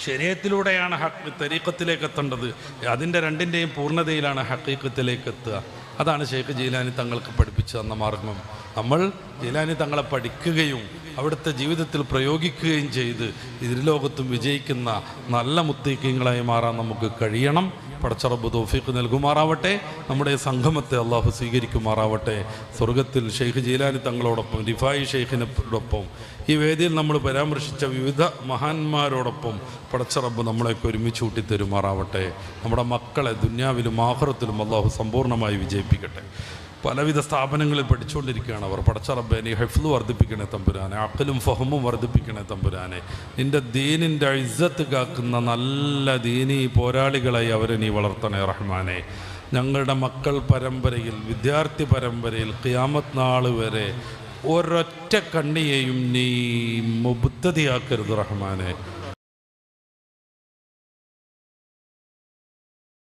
ശരീരത്തിലൂടെയാണ് ഹക്ക് തരീക്കത്തിലേക്ക് എത്തേണ്ടത്. അതിന്റെ രണ്ടിന്റെയും പൂർണതയിലാണ് ഹക്കീക്കത്തിലേക്ക് എത്തുക. അതാണ് ഷെയ്ഖ് ജീലാനി തങ്ങൾക്ക് പഠിപ്പിച്ചു തന്ന മാർഗം. നമ്മൾ ജീലാനി തങ്ങളെ പഠിക്കുകയും അവിടുത്തെ ജീവിതത്തിൽ പ്രയോഗിക്കുകയും ചെയ്ത് ഇതിലോകത്തും വിജയിക്കുന്ന നല്ല മുത്തീക്കങ്ങളായി മാറാൻ നമുക്ക് കഴിയണം. പടച്ചറബ് തോഫീക്ക് നൽകുമാറാവട്ടെ. നമ്മുടെ സംഗമത്തെ അള്ളാഹു സ്വീകരിക്കുമാറാവട്ടെ. സ്വർഗത്തിൽ ഷെയ്ഖ് ജീലാനി തങ്ങളോടൊപ്പം റിഫായി ഷെയ്ഖിനോടൊപ്പം ഈ വേദിയിൽ നമ്മൾ പരാമർശിച്ച വിവിധ മഹാന്മാരോടൊപ്പം പടച്ചറബ് നമ്മളെയൊക്കെ ഒരുമിച്ച് കൂട്ടിത്തരുമാറാവട്ടെ. നമ്മുടെ മക്കളെ ദുന്യാവിലും ആഹ്റത്തിലും അള്ളാഹു സമ്പൂർണമായി വിജയിപ്പിക്കട്ടെ. പലവിധ സ്ഥാപനങ്ങളിൽ പഠിച്ചുകൊണ്ടിരിക്കുകയാണ് അവർ. പടച്ചറബെ നീ ഹെഫ്ലു വർദ്ധിപ്പിക്കണേ തമ്പുരാനെ. അക്കലും ഫഹമും വർദ്ധിപ്പിക്കണേ തമ്പുരാനെ. നിന്റെ ദീനിന്റെ ഇസ്സത്ത് കാക്കുന്ന നല്ല ദീനി പോരാളികളായി അവരെ നീ വളർത്തണേ റഹ്മാനെ. ഞങ്ങളുടെ മക്കൾ പരമ്പരയിൽ വിദ്യാർത്ഥി പരമ്പരയിൽ ക്യാമത്ത് നാൾ വരെ ഒരൊറ്റ കണ്ണിയെയും നീ മുബുദ്ധതിയാക്കരുത് റഹ്മാനെ.